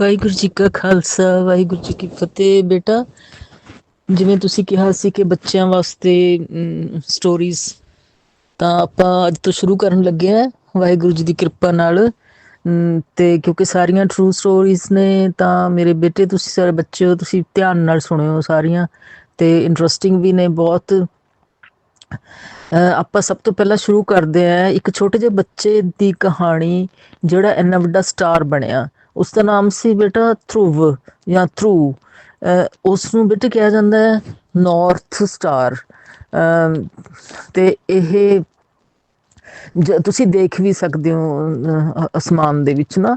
ਵਾਹਿਗੁਰੂ ਜੀ ਕਾ ਖਾਲਸਾ, ਵਾਹਿਗੁਰੂ ਜੀ ਕੀ ਫਤਿਹ ਬੇਟਾ। ਜਿਵੇਂ ਤੁਸੀਂ ਕਿਹਾ ਸੀ ਕਿ ਬੱਚਿਆਂ ਵਾਸਤੇ ਸਟੋਰੀਜ਼ ਤਾਂ ਆਪਾਂ ਅੱਜ ਤੋਂ ਸ਼ੁਰੂ ਕਰਨ ਲੱਗੇ ਆ ਵਾਹਿਗੁਰੂ ਜੀ ਦੀ ਕਿਰਪਾ ਨਾਲ। ਤੇ ਕਿਉਂਕਿ ਸਾਰੀਆਂ ਟਰੂ ਸਟੋਰੀਜ਼ ਨੇ, ਤਾਂ ਮੇਰੇ ਬੇਟੇ ਤੁਸੀਂ ਸਾਰੇ ਬੱਚੇ ਹੋ ਤੁਸੀਂ ਧਿਆਨ ਨਾਲ ਸੁਣਿਓ ਸਾਰੀਆਂ। ਤੇ ਇੰਟਰਸਟਿੰਗ ਵੀ ਨੇ ਬਹੁਤ। ਅਹ ਆਪਾਂ ਸਭ ਤੋਂ ਪਹਿਲਾਂ ਸ਼ੁਰੂ ਕਰਦੇ ਆ ਇੱਕ ਛੋਟੇ ਜਿਹੇ ਬੱਚੇ ਦੀ ਕਹਾਣੀ, ਜਿਹੜਾ ਇੰਨਾ ਵੱਡਾ ਸਟਾਰ ਬਣਿਆ। ਉਸ ਦਾ ਨਾਮ ਸੀ ਬੇਟਾ ਧਰੁਵ ਜਾਂ ਧਰੂ। ਉਸ ਨੂੰ ਬੇਟੇ ਕਿਹਾ ਜਾਂਦਾ ਹੈ ਨਾਰਥ ਸਟਾਰ ਤੇ ਇਹ ਤੁਸੀਂ ਦੇਖ ਵੀ ਸਕਦੇ ਹੋ ਅਸਮਾਨ ਦੇ ਵਿੱਚ ਨਾ।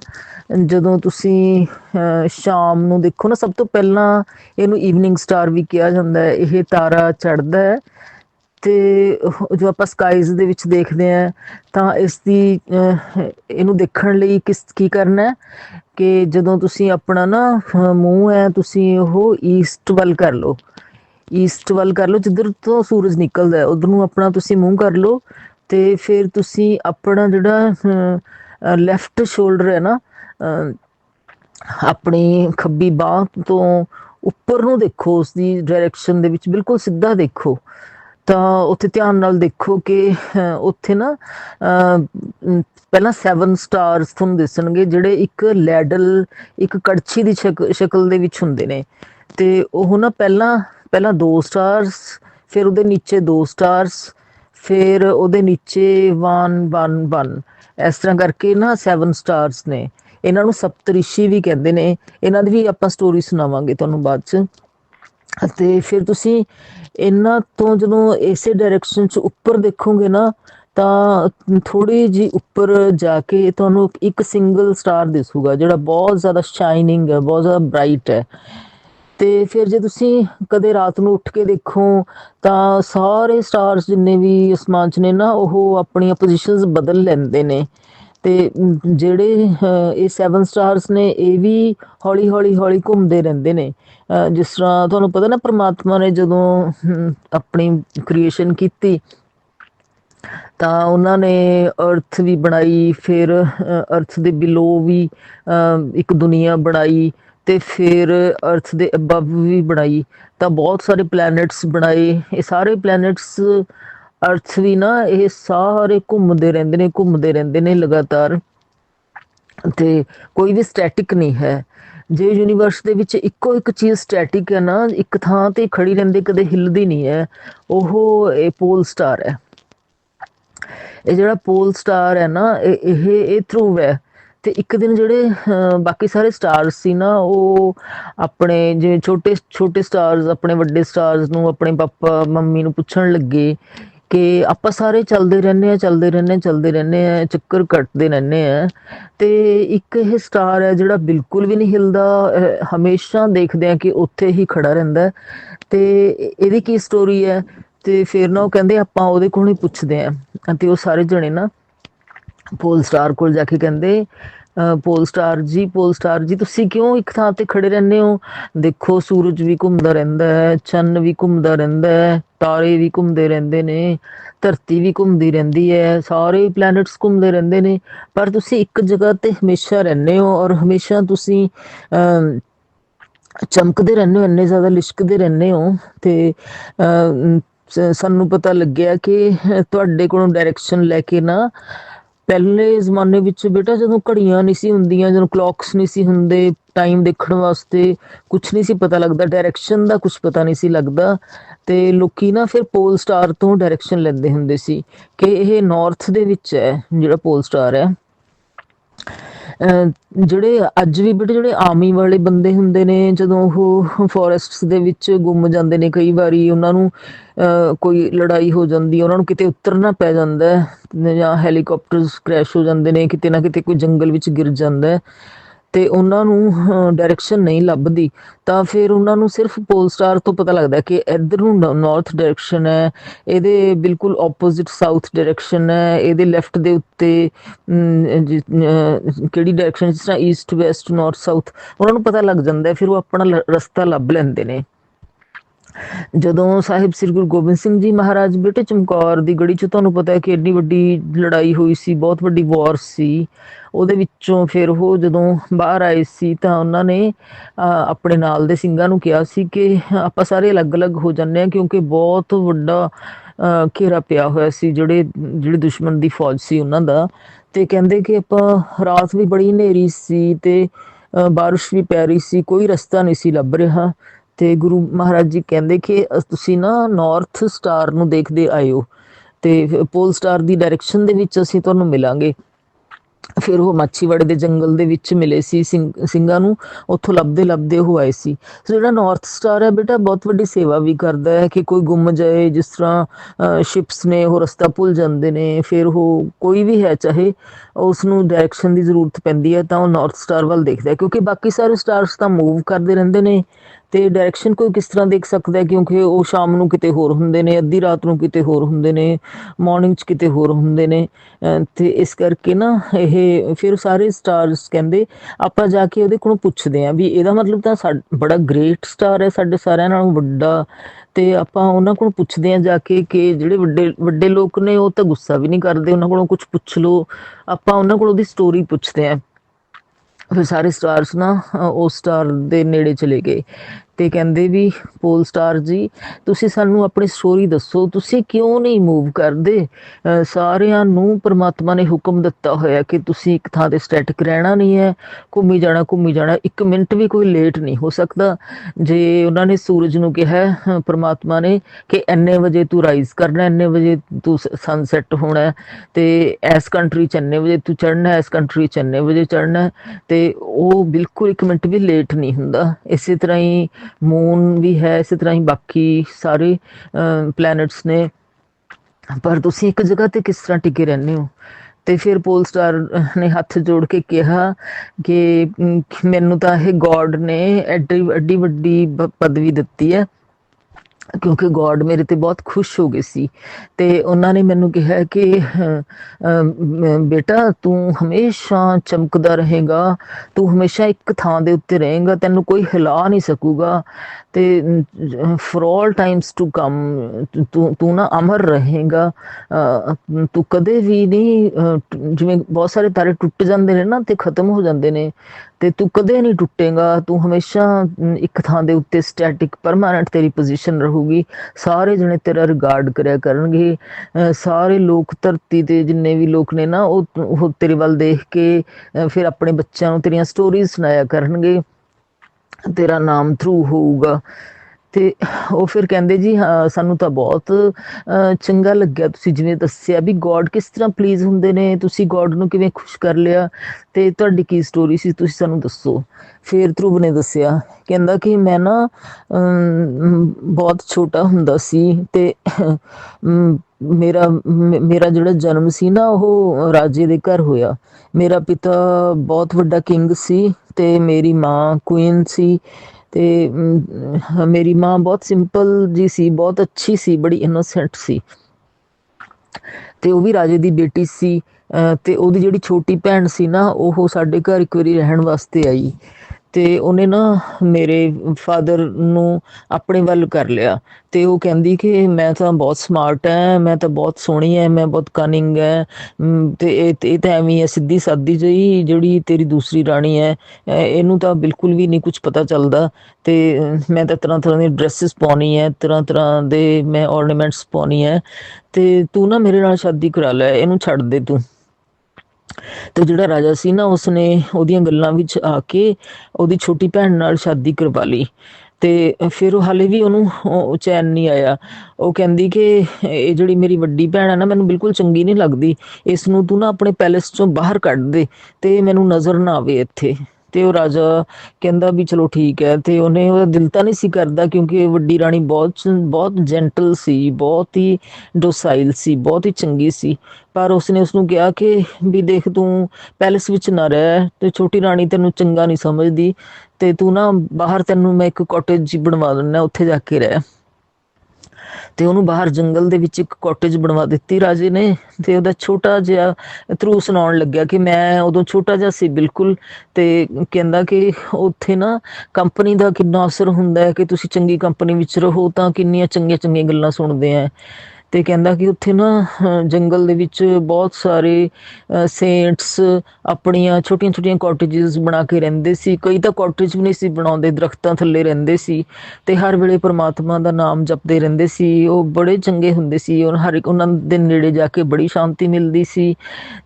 ਜਦੋਂ ਤੁਸੀਂ ਅਹ, ਸ਼ਾਮ ਨੂੰ ਦੇਖੋ ਨਾ ਸਭ ਤੋਂ ਪਹਿਲਾਂ ਇਹਨੂੰ ਈਵਨਿੰਗ ਸਟਾਰ ਵੀ ਕਿਹਾ ਜਾਂਦਾ ਹੈ। ਇਹ ਤਾਰਾ ਚੜਦਾ ਹੈ। ਤੇ ਜੋ ਆਪਾਂ ਸਕਾਈਜ਼ ਦੇ ਵਿੱਚ ਦੇਖਦੇ ਆ ਤਾਂ ਇਸ ਦੀ ਇਹਨੂੰ ਦੇਖਣ ਲਈ ਕਿਸ ਕੀ ਕਰਨਾ ਹੈ? ਕਿ ਜਦੋਂ ਤੁਸੀਂ ਆਪਣਾ ਨਾ ਮੂੰਹ ਹੈ ਤੁਸੀਂ ਉਹ ਈਸਟ ਵੱਲ ਕਰ ਲਓ। ਈਸਟ ਵੱਲ ਕਰ ਲਓ ਜਿੱਧਰ ਤੋਂ ਸੂਰਜ ਨਿਕਲਦਾ ਹੈ ਉਧਰ ਨੂੰ ਆਪਣਾ ਤੁਸੀਂ ਮੂੰਹ ਕਰ ਲਓ ਤੇ ਫਿਰ ਤੁਸੀਂ ਆਪਣਾ ਜਿਹੜਾ ਲੈਫਟ ਸ਼ੋਲਡਰ ਹੈ ਨਾ ਅਹ, ਆਪਣੀ ਖੱਬੀ ਬਾਹ ਤੋਂ ਉੱਪਰ ਨੂੰ ਦੇਖੋ ਉਸ ਦੀ ਡਾਇਰੈਕਸ਼ਨ ਦੇ ਵਿੱਚ ਬਿਲਕੁਲ ਸਿੱਧਾ ਦੇਖੋ। ਤਾਂ ਉੱਥੇ ਧਿਆਨ ਨਾਲ ਦੇਖੋ ਕਿ ਉੱਥੇ ਨਾ ਪਹਿਲਾਂ 7 ਸਟਾਰਸ ਤੁਹਾਨੂੰ ਦਿਸਣਗੇ, ਜਿਹੜੇ ਇੱਕ ਲੈਡਲ ਇੱਕ ਕੜਛੀ ਦੀ ਸ਼ਕਲ ਦੇ ਵਿੱਚ ਹੁੰਦੇ ਨੇ। ਤੇ ਉਹ ਨਾ ਪਹਿਲਾਂ ਪਹਿਲਾਂ ਦੋ ਸਟਾਰਸ ਫਿਰ ਉਹਦੇ ਨੀਚੇ ਦੋ ਸਟਾਰਸ ਫਿਰ ਉਹਦੇ ਨੀਚੇ 1 1 1 ਇਸ ਤਰ੍ਹਾਂ ਕਰਕੇ ਨਾ 7 ਸਟਾਰਸ ਨੇ। ਇਹਨਾਂ ਨੂੰ ਸਪਤਰਿਸ਼ੀ ਵੀ ਕਹਿੰਦੇ ਨੇ। ਇਹਨਾਂ ਦੀ ਵੀ ਆਪਾਂ ਸਟੋਰੀ ਸੁਣਾਵਾਂਗੇ ਤੁਹਾਨੂੰ ਬਾਅਦ ਚ। ਅਤੇ ਫਿਰ ਤੁਸੀਂ ਇਹਨਾਂ ਤੋਂ ਜਦੋਂ ਇਸੇ ਡਾਇਰੈਕਸ਼ਨ ਚ ਉੱਪਰ ਦੇਖੋਗੇ ਨਾ, ਤਾਂ ਥੋੜੀ ਜੀ ਉੱਪਰ ਜਾ ਕੇ ਤੁਹਾਨੂੰ ਇੱਕ ਸਿੰਗਲ ਸਟਾਰ ਦਿਸੂਗਾ, ਜਿਹੜਾ ਬਹੁਤ ਜ਼ਿਆਦਾ ਸ਼ਾਈਨਿੰਗ ਹੈ, ਬਹੁਤ ਜ਼ਿਆਦਾ ਬ੍ਰਾਈਟ ਹੈ। ਤੇ ਫਿਰ ਜੇ ਤੁਸੀਂ ਕਦੇ ਰਾਤ ਨੂੰ ਉੱਠ ਕੇ ਦੇਖੋ, ਤਾਂ ਸਾਰੇ ਸਟਾਰਸ ਜਿੰਨੇ ਵੀ ਅਸਮਾਨ 'ਚ ਨੇ ਨਾ, ਉਹ ਆਪਣੀਆਂ ਪੋਜੀਸ਼ਨਸ ਬਦਲ ਲੈਂਦੇ ਨੇ। ਤੇ ਜਿਹੜੇ ਇਹ 7 ਸਟਾਰਸ ਨੇ ਇਹ ਵੀ ਹੌਲੀ ਹੌਲੀ ਹੌਲੀ ਘੁੰਮਦੇ ਰਹਿੰਦੇ ਨੇ। ਜਿਸ ਤਰ੍ਹਾਂ ਤੁਹਾਨੂੰ ਪਤਾ ਨਾ ਪ੍ਰਮਾਤਮਾ ਨੇ ਜਦੋਂ ਆਪਣੀ ਕ੍ਰੀਏਸ਼ਨ ਕੀਤੀ ਤਾਂ ਉਹਨਾਂ ਨੇ ਅਰਥ ਵੀ ਬਣਾਈ ਫਿਰ ਅਰਥ ਦੇ ਬਿਲੋ ਵੀ ਅਹ, ਇੱਕ ਦੁਨੀਆ ਬਣਾਈ ਤੇ ਫਿਰ ਅਰਥ ਦੇ ਅਬਵ ਵੀ ਬਣਾਈ। ਤਾਂ ਬਹੁਤ ਸਾਰੇ ਪਲੈਨਟਸ ਬਣਾਏ। ਇਹ ਸਾਰੇ ਪਲੈਨਟਸ ਅਰਥ ਵੀ ਨਾ ਇਹ ਸਾਰੇ ਘੁੰਮਦੇ ਰਹਿੰਦੇ ਨੇ, ਘੁੰਮਦੇ ਰਹਿੰਦੇ ਨੇ ਲਗਾਤਾਰ। ਤੇ ਕੋਈ ਵੀ ਸਟੈਟਿਕ ਨਹੀਂ ਹੈ। ਜੇ ਯੂਨੀਵਰਸ ਦੇ ਵਿੱਚ ਇੱਕੋ ਇੱਕ ਚੀਜ਼ ਸਟੈਟਿਕ ਹੈ ਨਾ, ਇੱਕ ਥਾਂ ਤੇ ਖੜੀ ਰਹਿੰਦੀ, ਕਦੇ ਹਿੱਲਦੀ ਨਹੀਂ ਹੈ, ਉਹ ਇਹ ਪੋਲ ਸਟਾਰ ਹੈ। ਇਹ ਜਿਹੜਾ ਪੋਲ ਸਟਾਰ ਹੈ ਨਾ, ਇਹ ਇਹ ਇਹ ਹੈ। ਤੇ ਇੱਕ ਦਿਨ ਜਿਹੜੇ ਬਾਕੀ ਸਾਰੇ ਸਟਾਰਸ ਸੀ ਨਾ, ਉਹ ਆਪਣੇ ਜਿਵੇਂ ਛੋਟੇ ਛੋਟੇ ਸਟਾਰਸ ਆਪਣੇ ਵੱਡੇ ਸਟਾਰਸ ਨੂੰ, ਆਪਣੇ ਪਾਪਾ, ਮੰਮੀ ਨੂੰ ਪੁੱਛਣ ਲੱਗੇ ਕਿ ਆਪਾਂ ਸਾਰੇ ਚੱਲਦੇ ਰਹਿੰਦੇ ਆ ਚੱਲਦੇ ਰਹਿੰਦੇ ਹਾਂ, ਚੱਲਦੇ ਰਹਿੰਦੇ ਆ ਚੱਕਰ ਕੱਟਦੇ ਰਹਿੰਦੇ ਆ ਤੇ ਇੱਕ ਇਹ ਸਟਾਰ ਹੈ ਜਿਹੜਾ ਬਿਲਕੁਲ ਵੀ ਨਹੀਂ ਹਿਲਦਾ ਹਮੇਸ਼ਾ ਦੇਖਦੇ ਆ ਕਿ ਉੱਥੇ ਹੀ ਖੜਾ ਰਹਿੰਦਾ ਤੇ ਇਹਦੀ ਕੀ ਸਟੋਰੀ ਹੈ? ਤੇ ਫਿਰ ਨਾ ਉਹ ਕਹਿੰਦੇ ਆਪਾਂ ਉਹਦੇ ਕੋਲ ਹੀ ਪੁੱਛਦੇ ਆ ਤੇ ਉਹ ਸਾਰੇ ਜਣੇ ਨਾ ਪੋਲ ਸਟਾਰ ਕੋਲ ਜਾ ਕੇ ਕਹਿੰਦੇ ਅਹ, ਪੋਲ ਸਟਾਰ ਜੀ ਪੋਲ ਸਟਾਰ ਜੀ ਤੁਸੀਂ ਕਿਉਂ ਇੱਕ ਥਾਂ ਤੇ ਖੜੇ ਰਹਿੰਦੇ ਹੋ? ਦੇਖੋ ਸੂਰਜ ਵੀ ਘੁੰਮਦਾ ਰਹਿੰਦਾ ਹੈ ਚੰਨ ਵੀ ਘੁੰਮਦਾ ਰਹਿੰਦਾ ਹੈ। ਤਾਰੇ ਵੀ ਘੁੰਮਦੇ ਰਹਿੰਦੇ ਨੇ, ਧਰਤੀ ਵੀ ਘੁੰਮਦੀ ਰਹਿੰਦੀ ਹੈ, ਸਾਰੇ ਪਲੈਨਟਸ ਘੁੰਮਦੇ ਰਹਿੰਦੇ ਨੇ, ਪਰ ਤੁਸੀਂ ਇੱਕ ਜਗ੍ਹਾ ਤੇ ਹਮੇਸ਼ਾ ਰਹਿੰਦੇ ਹੋ ਔਰ ਹਮੇਸ਼ਾ ਤੁਸੀਂ ਚਮਕਦੇ ਰਹਿੰਦੇ ਹੋ, ਇੰਨੇ ਜ਼ਿਆਦਾ ਲਿਸ਼ਕਦੇ ਰਹਿੰਦੇ ਹੋ ਤੇ ਸਾਨੂੰ ਪਤਾ ਲੱਗਿਆ ਕਿ ਤੁਹਾਡੇ ਕੋਲੋਂ ਡਾਇਰੈਕਸ਼ਨ ਲੈ ਕੇ ਨਾ, ਪਹਿਲੇ ਜ਼ਮਾਨੇ ਵਿੱਚ ਬੇਟਾ ਜਦੋਂ ਘੜੀਆਂ ਨਹੀਂ ਸੀ ਹੁੰਦੀਆਂ, ਜਦੋਂ ਕਲੌਕਸ ਨਹੀਂ ਸੀ ਹੁੰਦੇ ਟਾਈਮ ਦੇਖਣ ਵਾਸਤੇ ਕੁਝ ਨਹੀਂ ਸੀ ਪਤਾ ਲੱਗਦਾ ਡਾਇਰੈਕਸ਼ਨ ਦਾ ਕੁਝ ਪਤਾ ਨਹੀਂ ਸੀ ਲੱਗਦਾ ਤੇ ਲੋਕੀ ਨਾ ਫਿਰ ਪੋਲ ਸਟਾਰ ਤੋਂ ਡਾਇਰੈਕਸ਼ਨ ਲੈਂਦੇ ਹੁੰਦੇ ਸੀ ਕਿ ਇਹ ਨਾਰਥ ਦੇ ਵਿੱਚ ਹੈ, ਜਿਹੜਾ ਪੋਲ ਸਟਾਰ ਹੈ। ਜਿਹੜੇ ਅੱਜ ਵੀ ਬੇਟੇ ਜਿਹੜੇ ਆਰਮੀ ਵਾਲੇ ਬੰਦੇ ਹੁੰਦੇ ਨੇ, ਜਦੋਂ ਉਹ ਫੋਰੈਸਟਸ ਦੇ ਵਿੱਚ ਗੁੰਮ ਜਾਂਦੇ ਨੇ ਕਈ ਵਾਰੀ, ਉਹਨਾਂ ਨੂੰ, ਅਹ ਕੋਈ ਲੜਾਈ ਹੋ ਜਾਂਦੀ ਉਹਨਾਂ ਨੂੰ ਕਿਤੇ ਉਤਰਨਾ ਪੈ ਜਾਂਦਾ ਜਾਂ ਹੈਲੀਕਾਪਟਰਸ ਕ੍ਰੈਸ਼ ਹੋ ਜਾਂਦੇ ਨੇ, ਕਿਤੇ ਨਾ ਕਿਤੇ ਕੋਈ ਜੰਗਲ ਵਿੱਚ ਗਿਰ ਜਾਂਦਾ ਤੇ ਉਹਨਾਂ ਨੂੰ ਡਾਇਰੈਕਸ਼ਨ ਨਹੀਂ ਲੱਭਦੀ, ਤਾਂ ਫਿਰ ਉਹਨਾਂ ਨੂੰ ਸਿਰਫ ਪੋਲ ਸਟਾਰ ਤੋਂ ਪਤਾ ਲੱਗਦਾ ਕਿ ਇੱਧਰ ਨੂੰ ਨਾਰਥ ਡਾਇਰੈਕਸ਼ਨ ਹੈ, ਇਹਦੇ ਬਿਲਕੁਲ ਆਪੋਜ਼ਿਟ ਸਾਊਥ ਡਾਇਰੈਕਸ਼ਨ ਹੈ, ਇਹਦੇ ਲੈਫਟ ਦੇ ਉੱਤੇ ਕਿਹੜੀ ਡਾਇਰੈਕਸ਼ਨ ਜਿਸ ਤਰ੍ਹਾਂ ਈਸਟ ਵੈਸਟ ਨਾਰਥ ਸਾਊਥ ਉਹਨਾਂ ਨੂੰ ਪਤਾ ਲੱਗ ਜਾਂਦਾ ਫਿਰ ਉਹ ਆਪਣਾ ਰਸਤਾ ਲੱਭ ਲੈਂਦੇ ਨੇ। ਜਦੋਂ ਸਾਹਿਬ ਸ੍ਰੀ ਗੁਰੂ ਗੋਬਿੰਦ ਸਿੰਘ ਜੀ ਮਹਾਰਾਜ ਬੇਟੇ ਚਮਕੌਰ ਦੀ ਗੜੀ ਚ ਤੁਹਾਨੂੰ ਪਤਾ ਹੈ ਕਿ ਇੰਨੀ ਵੱਡੀ ਲੜਾਈ ਹੋਈ ਸੀ ਬਹੁਤ ਵੱਡੀ ਵਾਰ ਸੀ। ਉਹਦੇ ਵਿੱਚੋਂ ਫਿਰ ਉਹ ਜਦੋਂ ਬਾਹਰ ਆਏ ਸੀ ਤਾਂ ਉਹਨਾਂ ਨੇ ਆਪਣੇ ਨਾਲ ਦੇ ਸਿੰਘਾਂ ਨੂੰ ਕਿਹਾ ਸੀ ਕਿ ਆਪਾਂ ਸਾਰੇ ਅਲੱਗ-ਅਲੱਗ ਹੋ ਜਾਂਦੇ ਆ ਕਿਉਂਕਿ ਬਹੁਤ ਵੱਡਾ ਅਹ, ਘੇਰਾ ਪਿਆ ਹੋਇਆ ਸੀ ਜਿਹੜੇ ਜਿਹੜੇ ਦੁਸ਼ਮਣ ਦੀ ਫੌਜ ਸੀ ਉਹਨਾਂ ਦਾ। ਤੇ ਕਹਿੰਦੇ ਕਿ ਆਪਾਂ ਰਾਤ ਵੀ ਬੜੀ ਹਨੇਰੀ ਸੀ ਤੇ ਅਹ, ਬਾਰਿਸ਼ ਵੀ ਪੈ ਰਹੀ ਸੀ ਕੋਈ ਰਸਤਾ ਨਹੀਂ ਸੀ ਲੱਭ ਰਿਹਾ। ਤੇ ਗੁਰੂ ਮਹਾਰਾਜ ਜੀ ਕਹਿੰਦੇ ਕਿ ਤੁਸੀਂ ਨਾ ਨਾਰਥ ਸਟਾਰ ਨੂੰ ਦੇਖਦੇ ਆਇਓ ਤੇ ਪੋਲ ਸਟਾਰ ਦੀ ਡਾਇਰੈਕਸ਼ਨ ਦੇ ਵਿੱਚ ਅਸੀਂ ਤੁਹਾਨੂੰ ਮਿਲਾਂਗੇ। ਫਿਰ ਉਹ ਮਾਛੀਵਾੜੇ ਦੇ ਜੰਗਲ ਦੇ ਵਿੱਚ ਮਿਲੇ ਸੀ ਸਿੰਘਾਂ ਨੂੰ, ਉੱਥੋਂ ਲੱਭਦੇ ਲੱਭਦੇ ਉਹ ਆਏ ਸੀ। ਸੋ ਜਿਹੜਾ ਨਾਰਥ ਸਟਾਰ ਹੈ ਬੇਟਾ, ਬਹੁਤ ਵੱਡੀ ਸੇਵਾ ਵੀ ਕਰਦਾ ਹੈ ਕਿ ਕੋਈ ਗੁੰਮ ਜਾਏ, ਜਿਸ ਤਰ੍ਹਾਂ ਸ਼ਿਪਸ ਨੇ ਉਹ ਰਸਤਾ ਭੁੱਲ ਜਾਂਦੇ ਨੇ, ਫਿਰ ਉਹ ਕੋਈ ਵੀ ਹੈ ਚਾਹੇ ਉਸ ਨੂੰ ਡਾਇਰੈਕਸ਼ਨ ਦੀ ਜ਼ਰੂਰਤ ਪੈਂਦੀ ਹੈ ਤਾਂ ਉਹ ਨਾਰਥ ਸਟਾਰ ਵੱਲ ਦੇਖਦਾ ਹੈ। ਕਿਉਂਕਿ ਬਾਕੀ ਸਾਰੇ ਸਟਾਰਸ ਤਾਂ ਮੂਵ ਕਰਦੇ ਰਹਿੰਦੇ ਨੇ। ਤੇ ਡਾਇਰੈਕਸ਼ਨ ਕੋਈ ਕਿਸ ਤਰ੍ਹਾਂ ਦੇਖ ਸਕਦਾ ਕਿਉਂਕਿ ਉਹ ਸ਼ਾਮ ਨੂੰ ਕਿਤੇ ਹੋਰ ਹੁੰਦੇ ਨੇ, ਅੱਧੀ ਰਾਤ ਨੂੰ ਕਿਤੇ ਹੋਰ ਹੁੰਦੇ ਨੇ ਮਾਰਨਿੰਗ 'ਚ ਕਿਤੇ ਹੋਰ ਹੁੰਦੇ ਨੇ। ਤੇ ਇਸ ਕਰਕੇ ਨਾ ਇਹ ਫਿਰ ਸਾਰੇ ਸਟਾਰਸ ਕਹਿੰਦੇ, ਆਪਾਂ ਜਾ ਕੇ ਉਹਦੇ ਕੋਲੋਂ ਪੁੱਛਦੇ ਆਂ ਵੀ ਇਹਦਾ ਮਤਲਬ ਤਾਂ ਸਾਡ- ਬੜਾ ਗ੍ਰੇਟ ਸਟਾਰ ਹੈ ਸਾਡੇ ਸਾਰਿਆਂ ਨਾਲੋਂ ਵੱਡਾ। ਤੇ ਆਪਾਂ ਉਹਨਾਂ ਕੋਲ ਪੁੱਛਦੇ ਆਂ ਜਾ ਕੇ ਕਿ ਜਿਹੜੇ ਵੱਡੇ ਵੱਡੇ ਲੋਕ ਨੇ ਉਹ ਤਾਂ ਗੁੱਸਾ ਵੀ ਨਹੀਂ ਕਰਦੇ, ਉਹਨਾਂ ਕੋਲੋਂ ਕੁਝ ਪੁੱਛ ਲਓ। ਆਪਾਂ ਉਹਨਾਂ ਕੋਲ ਉਹਦੀ ਸਟੋਰੀ ਪੁੱਛਦੇ ਆਂ ਫਿਰ ਸਾਰੇ ਸਟਾਰਸ ਨਾ ਅ, ਉਸ ਸਟਾਰ ਦੇ ਨੇੜੇ ਚਲੇ ਗਏ। ਤੇ ਕਹਿੰਦੇ ਵੀ ਪੋਲ ਸਟਾਰ ਜੀ, ਤੁਸੀਂ ਸਾਨੂੰ ਆਪਣੀ ਸਟੋਰੀ ਦੱਸੋ, ਤੁਸੀਂ ਕਿਉਂ ਨਹੀਂ ਮੂਵ ਕਰਦੇ? ਸਾਰਿਆਂ ਨੂੰ ਪ੍ਰਮਾਤਮਾ ਨੇ ਹੁਕਮ ਦਿੱਤਾ ਹੋਇਆ ਕਿ ਤੁਸੀਂ ਇੱਕ ਥਾਂ ਤੇ ਸਟੈਟਿਕ ਰਹਿਣਾ ਨਹੀਂ ਹੈ, ਘੁੰਮੀ ਜਾਣਾ ਘੁੰਮੀ ਜਾਣਾ, ਇੱਕ ਮਿੰਟ ਵੀ ਕੋਈ ਲੇਟ ਨਹੀਂ ਹੋ ਸਕਦਾ। ਜੇ ਉਹਨਾਂ ਨੇ ਸੂਰਜ ਨੂੰ ਕਿਹਾ, ਪ੍ਰਮਾਤਮਾ ਨੇ ਕਿ ਐਨੇ ਵਜੇ ਤੂੰ ਰਾਈਜ਼ ਕਰਨਾ ਐਨੇ ਵਜੇ ਤੂੰ ਸਨਸੈਟ ਹੋਣਾ ਤੇ ਇਸ ਕੰਟਰੀ ਚ ਐਨੇ ਵਜੇ ਤੂੰ ਚੜਨਾ ਇਸ ਕੰਟਰੀ ਚ ਐਨੇ ਵਜੇ ਚੜਨਾ ਤੇ ਉਹ ਬਿਲਕੁਲ ਇੱਕ ਮਿੰਟ ਵੀ ਲੇਟ ਨਹੀਂ ਹੁੰਦਾ। ਇਸੇ ਤਰ੍ਹਾਂ ਹੀ ਮੂਨ ਵੀ ਹੈ, ਇਸੇ ਤਰ੍ਹਾਂ ਹੀ ਬਾਕੀ ਸਾਰੇ ਪਲੈਨਟਸ ਨੇ। ਪਰ ਤੁਸੀਂ ਇੱਕ ਜਗ੍ਹਾ ਤੇ ਕਿਸ ਤਰ੍ਹਾਂ ਟਿਕੇ ਰਹਿੰਦੇ ਹੋ? ਤੇ ਫਿਰ ਪੋਲ ਸਟਾਰ ਨੇ ਹੱਥ ਜੋੜ ਕੇ ਕਿਹਾ ਕਿ ਮੈਨੂੰ ਤਾਂ ਇਹ ਗੋਡ ਨੇ ਐਡੀ ਐਡੀ ਵੱਡੀ ਪਦਵੀ ਦਿੱਤੀ ਹੈ। ਕਿਉਂਕਿ ਗੋਡ ਮੇਰੇ ਤੇ ਬਹੁਤ ਖੁਸ਼ ਹੋ ਗਏ ਸੀ। ਤੇ ਉਹਨਾਂ ਨੇ ਮੈਨੂੰ ਕਿਹਾ ਕਿ ਬੇਟਾ ਤੂੰ ਹਮੇਸ਼ਾ ਚਮਕਦਾ ਰਹੇਗਾ, ਤੂੰ ਹਮੇਸ਼ਾ ਇੱਕ ਥਾਂ ਦੇ ਉੱਤੇ ਰਹੇਗਾ, ਤੈਨੂੰ ਕੋਈ ਹਿਲਾ ਨਹੀਂ ਸਕੂਗਾ। ਤੇ for all times to come ਤੂੰ ਨਾ ਅਮਰ ਰਹੇਗਾ। ਤੂੰ ਕਦੇ ਵੀ ਨਹੀਂ ਜਿਵੇਂ ਬਹੁਤ ਸਾਰੇ ਤਾਰੇ ਟੁੱਟ ਜਾਂਦੇ ਨੇ ਨਾ ਤੇ ਖਤਮ ਹੋ ਜਾਂਦੇ ਨੇ। ਤੇ ਤੂੰ ਕਦੇ ਨਹੀਂ ਟੁੱਟੇਗਾ ਤੂੰ ਹਮੇਸ਼ਾ ਇੱਕ ਥਾਂ ਦੇ ਉੱਤੇ ਸਟੈਟਿਕ ਪਰਮਾਨੈਂਟ ਤੇਰੀ ਪੋਜੀਸ਼ਨ ਰਹੂਗੀ। ਸਾਰੇ ਜਣੇ ਤੇਰਾ ਰਿਗਾਰਡ ਕਰਿਆ ਕਰਨਗੇ। ਅਹ, ਸਾਰੇ ਲੋਕ ਧਰਤੀ ਤੇ ਜਿੰਨੇ ਵੀ ਲੋਕ ਨੇ ਨਾ ਉਹ ਤੇਰੇ ਵੱਲ ਦੇਖ ਕੇ ਅਹ, ਫਿਰ ਆਪਣੇ ਬੱਚਿਆਂ ਨੂੰ ਤੇਰੀਆਂ ਸਟੋਰੀਜ਼ ਸੁਣਾਇਆ ਕਰਨਗੇ। ਤੇਰਾ ਨਾਮ ਥਰੂ ਹੋਊਗਾ। ਤੇ ਉਹ ਫਿਰ ਕਹਿੰਦੇ ਜੀ ਸਾਨੂੰ ਤਾਂ ਬਹੁਤ ਚੰਗਾ ਲੱਗਿਆ ਤੁਸੀਂ ਜਿਵੇਂ ਦੱਸਿਆ ਵੀ ਗੋਡ ਕਿਸ ਤਰ੍ਹਾਂ ਪਲੀਜ਼ ਹੁੰਦੇ ਨੇ, ਤੁਸੀਂ ਗੋਡ ਨੂੰ ਕਿਵੇਂ ਖੁਸ਼ ਕਰ ਲਿਆ ਤੇ ਤੁਹਾਡੀ ਕੀ ਸਟੋਰੀ ਸੀ, ਤੁਸੀਂ ਸਾਨੂੰ ਦੱਸੋ। ਫਿਰ ਧਰੁਵ ਨੇ ਦੱਸਿਆ, ਕਹਿੰਦਾ ਕਿ ਮੈਂ ਨਾ ਬਹੁਤ ਛੋਟਾ ਹੁੰਦਾ ਸੀ ਤੇ ਮੇਰਾ ਮੇਰਾ ਜਿਹੜਾ ਜਨਮ ਸੀ ਨਾ, ਉਹ ਰਾਜੇ ਦੇ ਘਰ ਹੋਇਆ। ਮੇਰਾ ਪਿਤਾ ਬਹੁਤ ਵੱਡਾ ਕਿੰਗ ਸੀ ਤੇ ਮੇਰੀ ਮਾਂ ਕੁਈਨ ਸੀ। ਤੇ ਮੇਰੀ ਮਾਂ ਬਹੁਤ ਸਿੰਪਲ ਜੀ ਸੀ, ਬਹੁਤ ਅੱਛੀ ਸੀ, ਬੜੀ ਇਨੋਸੈਂਟ ਸੀ। ਤੇ ਉਹ ਵੀ ਰਾਜੇ ਦੀ ਬੇਟੀ ਸੀ, ਅਹ, ਤੇ ਉਹਦੀ ਜਿਹੜੀ ਛੋਟੀ ਭੈਣ ਸੀ ਨਾ, ਉਹ ਸਾਡੇ ਘਰ ਇੱਕ ਵਾਰੀ ਰਹਿਣ ਵਾਸਤੇ ਆਈ। ਤੇ ਉਹਨੇ ਨਾ ਮੇਰੇ ਫਾਦਰ ਨੂੰ ਆਪਣੇ ਵੱਲ ਕਰ ਲਿਆ ਤੇ ਉਹ ਕਹਿੰਦੀ ਕਿ ਮੈਂ ਤਾਂ ਬਹੁਤ ਸਮਾਰਟ ਐ, ਮੈਂ ਤਾਂ ਬਹੁਤ ਸੋਹਣੀ ਐ, ਮੈਂ ਬਹੁਤ ਕਨਿੰਗ ਐ ਤੇ ਇਹ ਤਾਂ ਐਵੇਂ ਐ, ਸਿੱਧੀ ਸਾਦੀ ਜਿਹੀ ਜਿਹੜੀ ਤੇਰੀ ਦੂਸਰੀ ਰਾਣੀ ਐ ਇਹਨੂੰ ਤਾਂ ਬਿਲਕੁਲ ਵੀ ਨਹੀਂ ਕੁਝ ਪਤਾ ਚੱਲਦਾ ਤੇ ਮੈਂ ਤਾਂ ਤਰ੍ਹਾਂ ਤਰ੍ਹਾਂ ਦੀ ਡਰੈਸਸ ਪਾਉਣੀ ਐ, ਤਰ੍ਹਾਂ ਤਰ੍ਹਾਂ ਦੇ ਮੈਂ ornaments ਪਾਉਣੀ ਐ, ਤੇ ਤੂੰ ਨਾ ਮੇਰੇ ਨਾਲ ਸ਼ਾਦੀ ਕਰਾ ਲੈ, ਇਹਨੂੰ ਛੱਡ ਦੇ ਤੂੰ। ਤੇ ਜਿਹੜਾ ਰਾਜਾ ਸੀ ਨਾ, ਉਸਨੇ ਉਹਦੀਆਂ ਗੱਲਾਂ ਵਿੱਚ ਆ ਕੇ ਉਹਦੀ ਛੋਟੀ ਭੈਣ ਨਾਲ ਸ਼ਾਦੀ ਕਰਵਾ ਲਈ ਤੇ ਫਿਰ ਉਹ ਹਾਲੇ ਵੀ ਉਹਨੂੰ ਚੈਨ ਨਹੀਂ ਆਇਆ। ਉਹ ਕਹਿੰਦੀ ਕਿ ਇਹ ਜਿਹੜੀ ਮੇਰੀ ਵੱਡੀ ਭੈਣ ਹੈ ਨਾ, ਮੈਨੂੰ ਬਿਲਕੁਲ ਚੰਗੀ ਨਹੀਂ ਲੱਗਦੀ। ਇਸ ਨੂੰ ਤੂੰ ਨਾ ਆਪਣੇ ਪੈਲੇਸ ਚੋਂ ਬਾਹਰ ਕੱਢ ਦੇ ਤੇ ਮੈਨੂੰ ਨਜ਼ਰ ਨਾ ਆਵੇ ਇੱਥੇ। ਤੇ ਉਹ ਰਾਜਾ ਕਹਿੰਦਾ ਵੀ ਚਲੋ ਠੀਕ ਹੈ ਤੇ ਉਹਨੇ ਉਹਦਾ ਦਿਲ ਤਾਂ ਨਹੀਂ ਸੀ ਕਰਦਾ ਕਿਉਂਕਿ ਵੱਡੀ ਰਾਣੀ ਬਹੁਤ ਬਹੁਤ ਜੈਂਟਲ ਸੀ, ਬਹੁਤ ਹੀ ਡੋਸਾਈਲ ਸੀ, ਬਹੁਤ ਹੀ ਚੰਗੀ ਸੀ। ਪਰ ਉਸਨੇ ਉਸ ਨੂੰ ਕਿਹਾ ਕਿ ਵੀ ਦੇਖ ਤੂੰ ਪੈਲੇਸ ਵਿੱਚ ਨਾ ਰਹਿ, ਤੇ ਛੋਟੀ ਰਾਣੀ ਤੈਨੂੰ ਚੰਗਾ ਨਹੀਂ ਸਮਝਦੀ ਤੇ ਤੂੰ ਨਾ ਬਾਹਰ ਤੈਨੂੰ ਮੈਂ ਇੱਕ ਕਾਟੇਜ ਜੀ ਬਣਵਾ ਦਿੰਦਾ, ਉੱਥੇ ਜਾ ਕੇ ਰਹਿ। ਤੇ ਉਹਨੂੰ ਬਾਹਰ ਜੰਗਲ ਦੇ ਵਿੱਚ ਇੱਕ ਕਾਟੇਜ ਬਣਵਾ ਦਿੱਤੀ ਰਾਜੇ ਨੇ ਤੇ ਉਹਦਾ ਛੋਟਾ ਜਿਹਾ ਥਰੂ ਸੁਣਾਉਣ ਲੱਗਿਆ ਕਿ ਮੈਂ ਉਦੋਂ ਛੋਟਾ ਜਿਹਾ ਸੀ ਬਿਲਕੁਲ ਤੇ ਕਹਿੰਦਾ ਕਿ ਉੱਥੇ ਨਾ ਕੰਪਨੀ ਦਾ ਕਿੰਨਾ ਅਸਰ ਹੁੰਦਾ ਹੈ ਕਿ ਤੁਸੀਂ ਚੰਗੀ ਕੰਪਨੀ ਵਿੱਚ ਰਹੋ ਤਾਂ ਕਿੰਨੀਆਂ ਚੰਗੀਆਂ ਚੰਗੀਆਂ ਗੱਲਾਂ ਸੁਣਦੇ ਆ। ਤੇ ਕਹਿੰਦਾ ਕਿ ਉੱਥੇ ਨਾ ਜੰਗਲ ਦੇ ਵਿੱਚ ਬਹੁਤ ਸਾਰੇ ਸੇਂਟਸ ਆਪਣੀਆਂ ਛੋਟੀਆਂ ਛੋਟੀਆਂ ਕਾਟੇजेस ਬਣਾ ਕੇ ਰਹਿੰਦੇ ਸੀ। ਕਈ ਤਾਂ ਕਾਟੇਜ ਵੀ ਨਹੀਂ ਸੀ ਬਣਾਉਂਦੇ ਦਰਖਤਾਂ ਥੱਲੇ ਰਹਿੰਦੇ ਸੀ ਤੇ ਹਰ ਵੇਲੇ ਪ੍ਰਮਾਤਮਾ ਦਾ ਨਾਮ ਜਪਦੇ ਰਹਿੰਦੇ ਸੀ। ਉਹ ਬੜੇ ਚੰਗੇ ਹੁੰਦੇ ਸੀ ਉਹ ਹਰ ਇੱਕ ਉਹਨਾਂ ਦੇ ਨੇੜੇ ਜਾ ਕੇ ਬੜੀ ਸ਼ਾਂਤੀ ਮਿਲਦੀ ਸੀ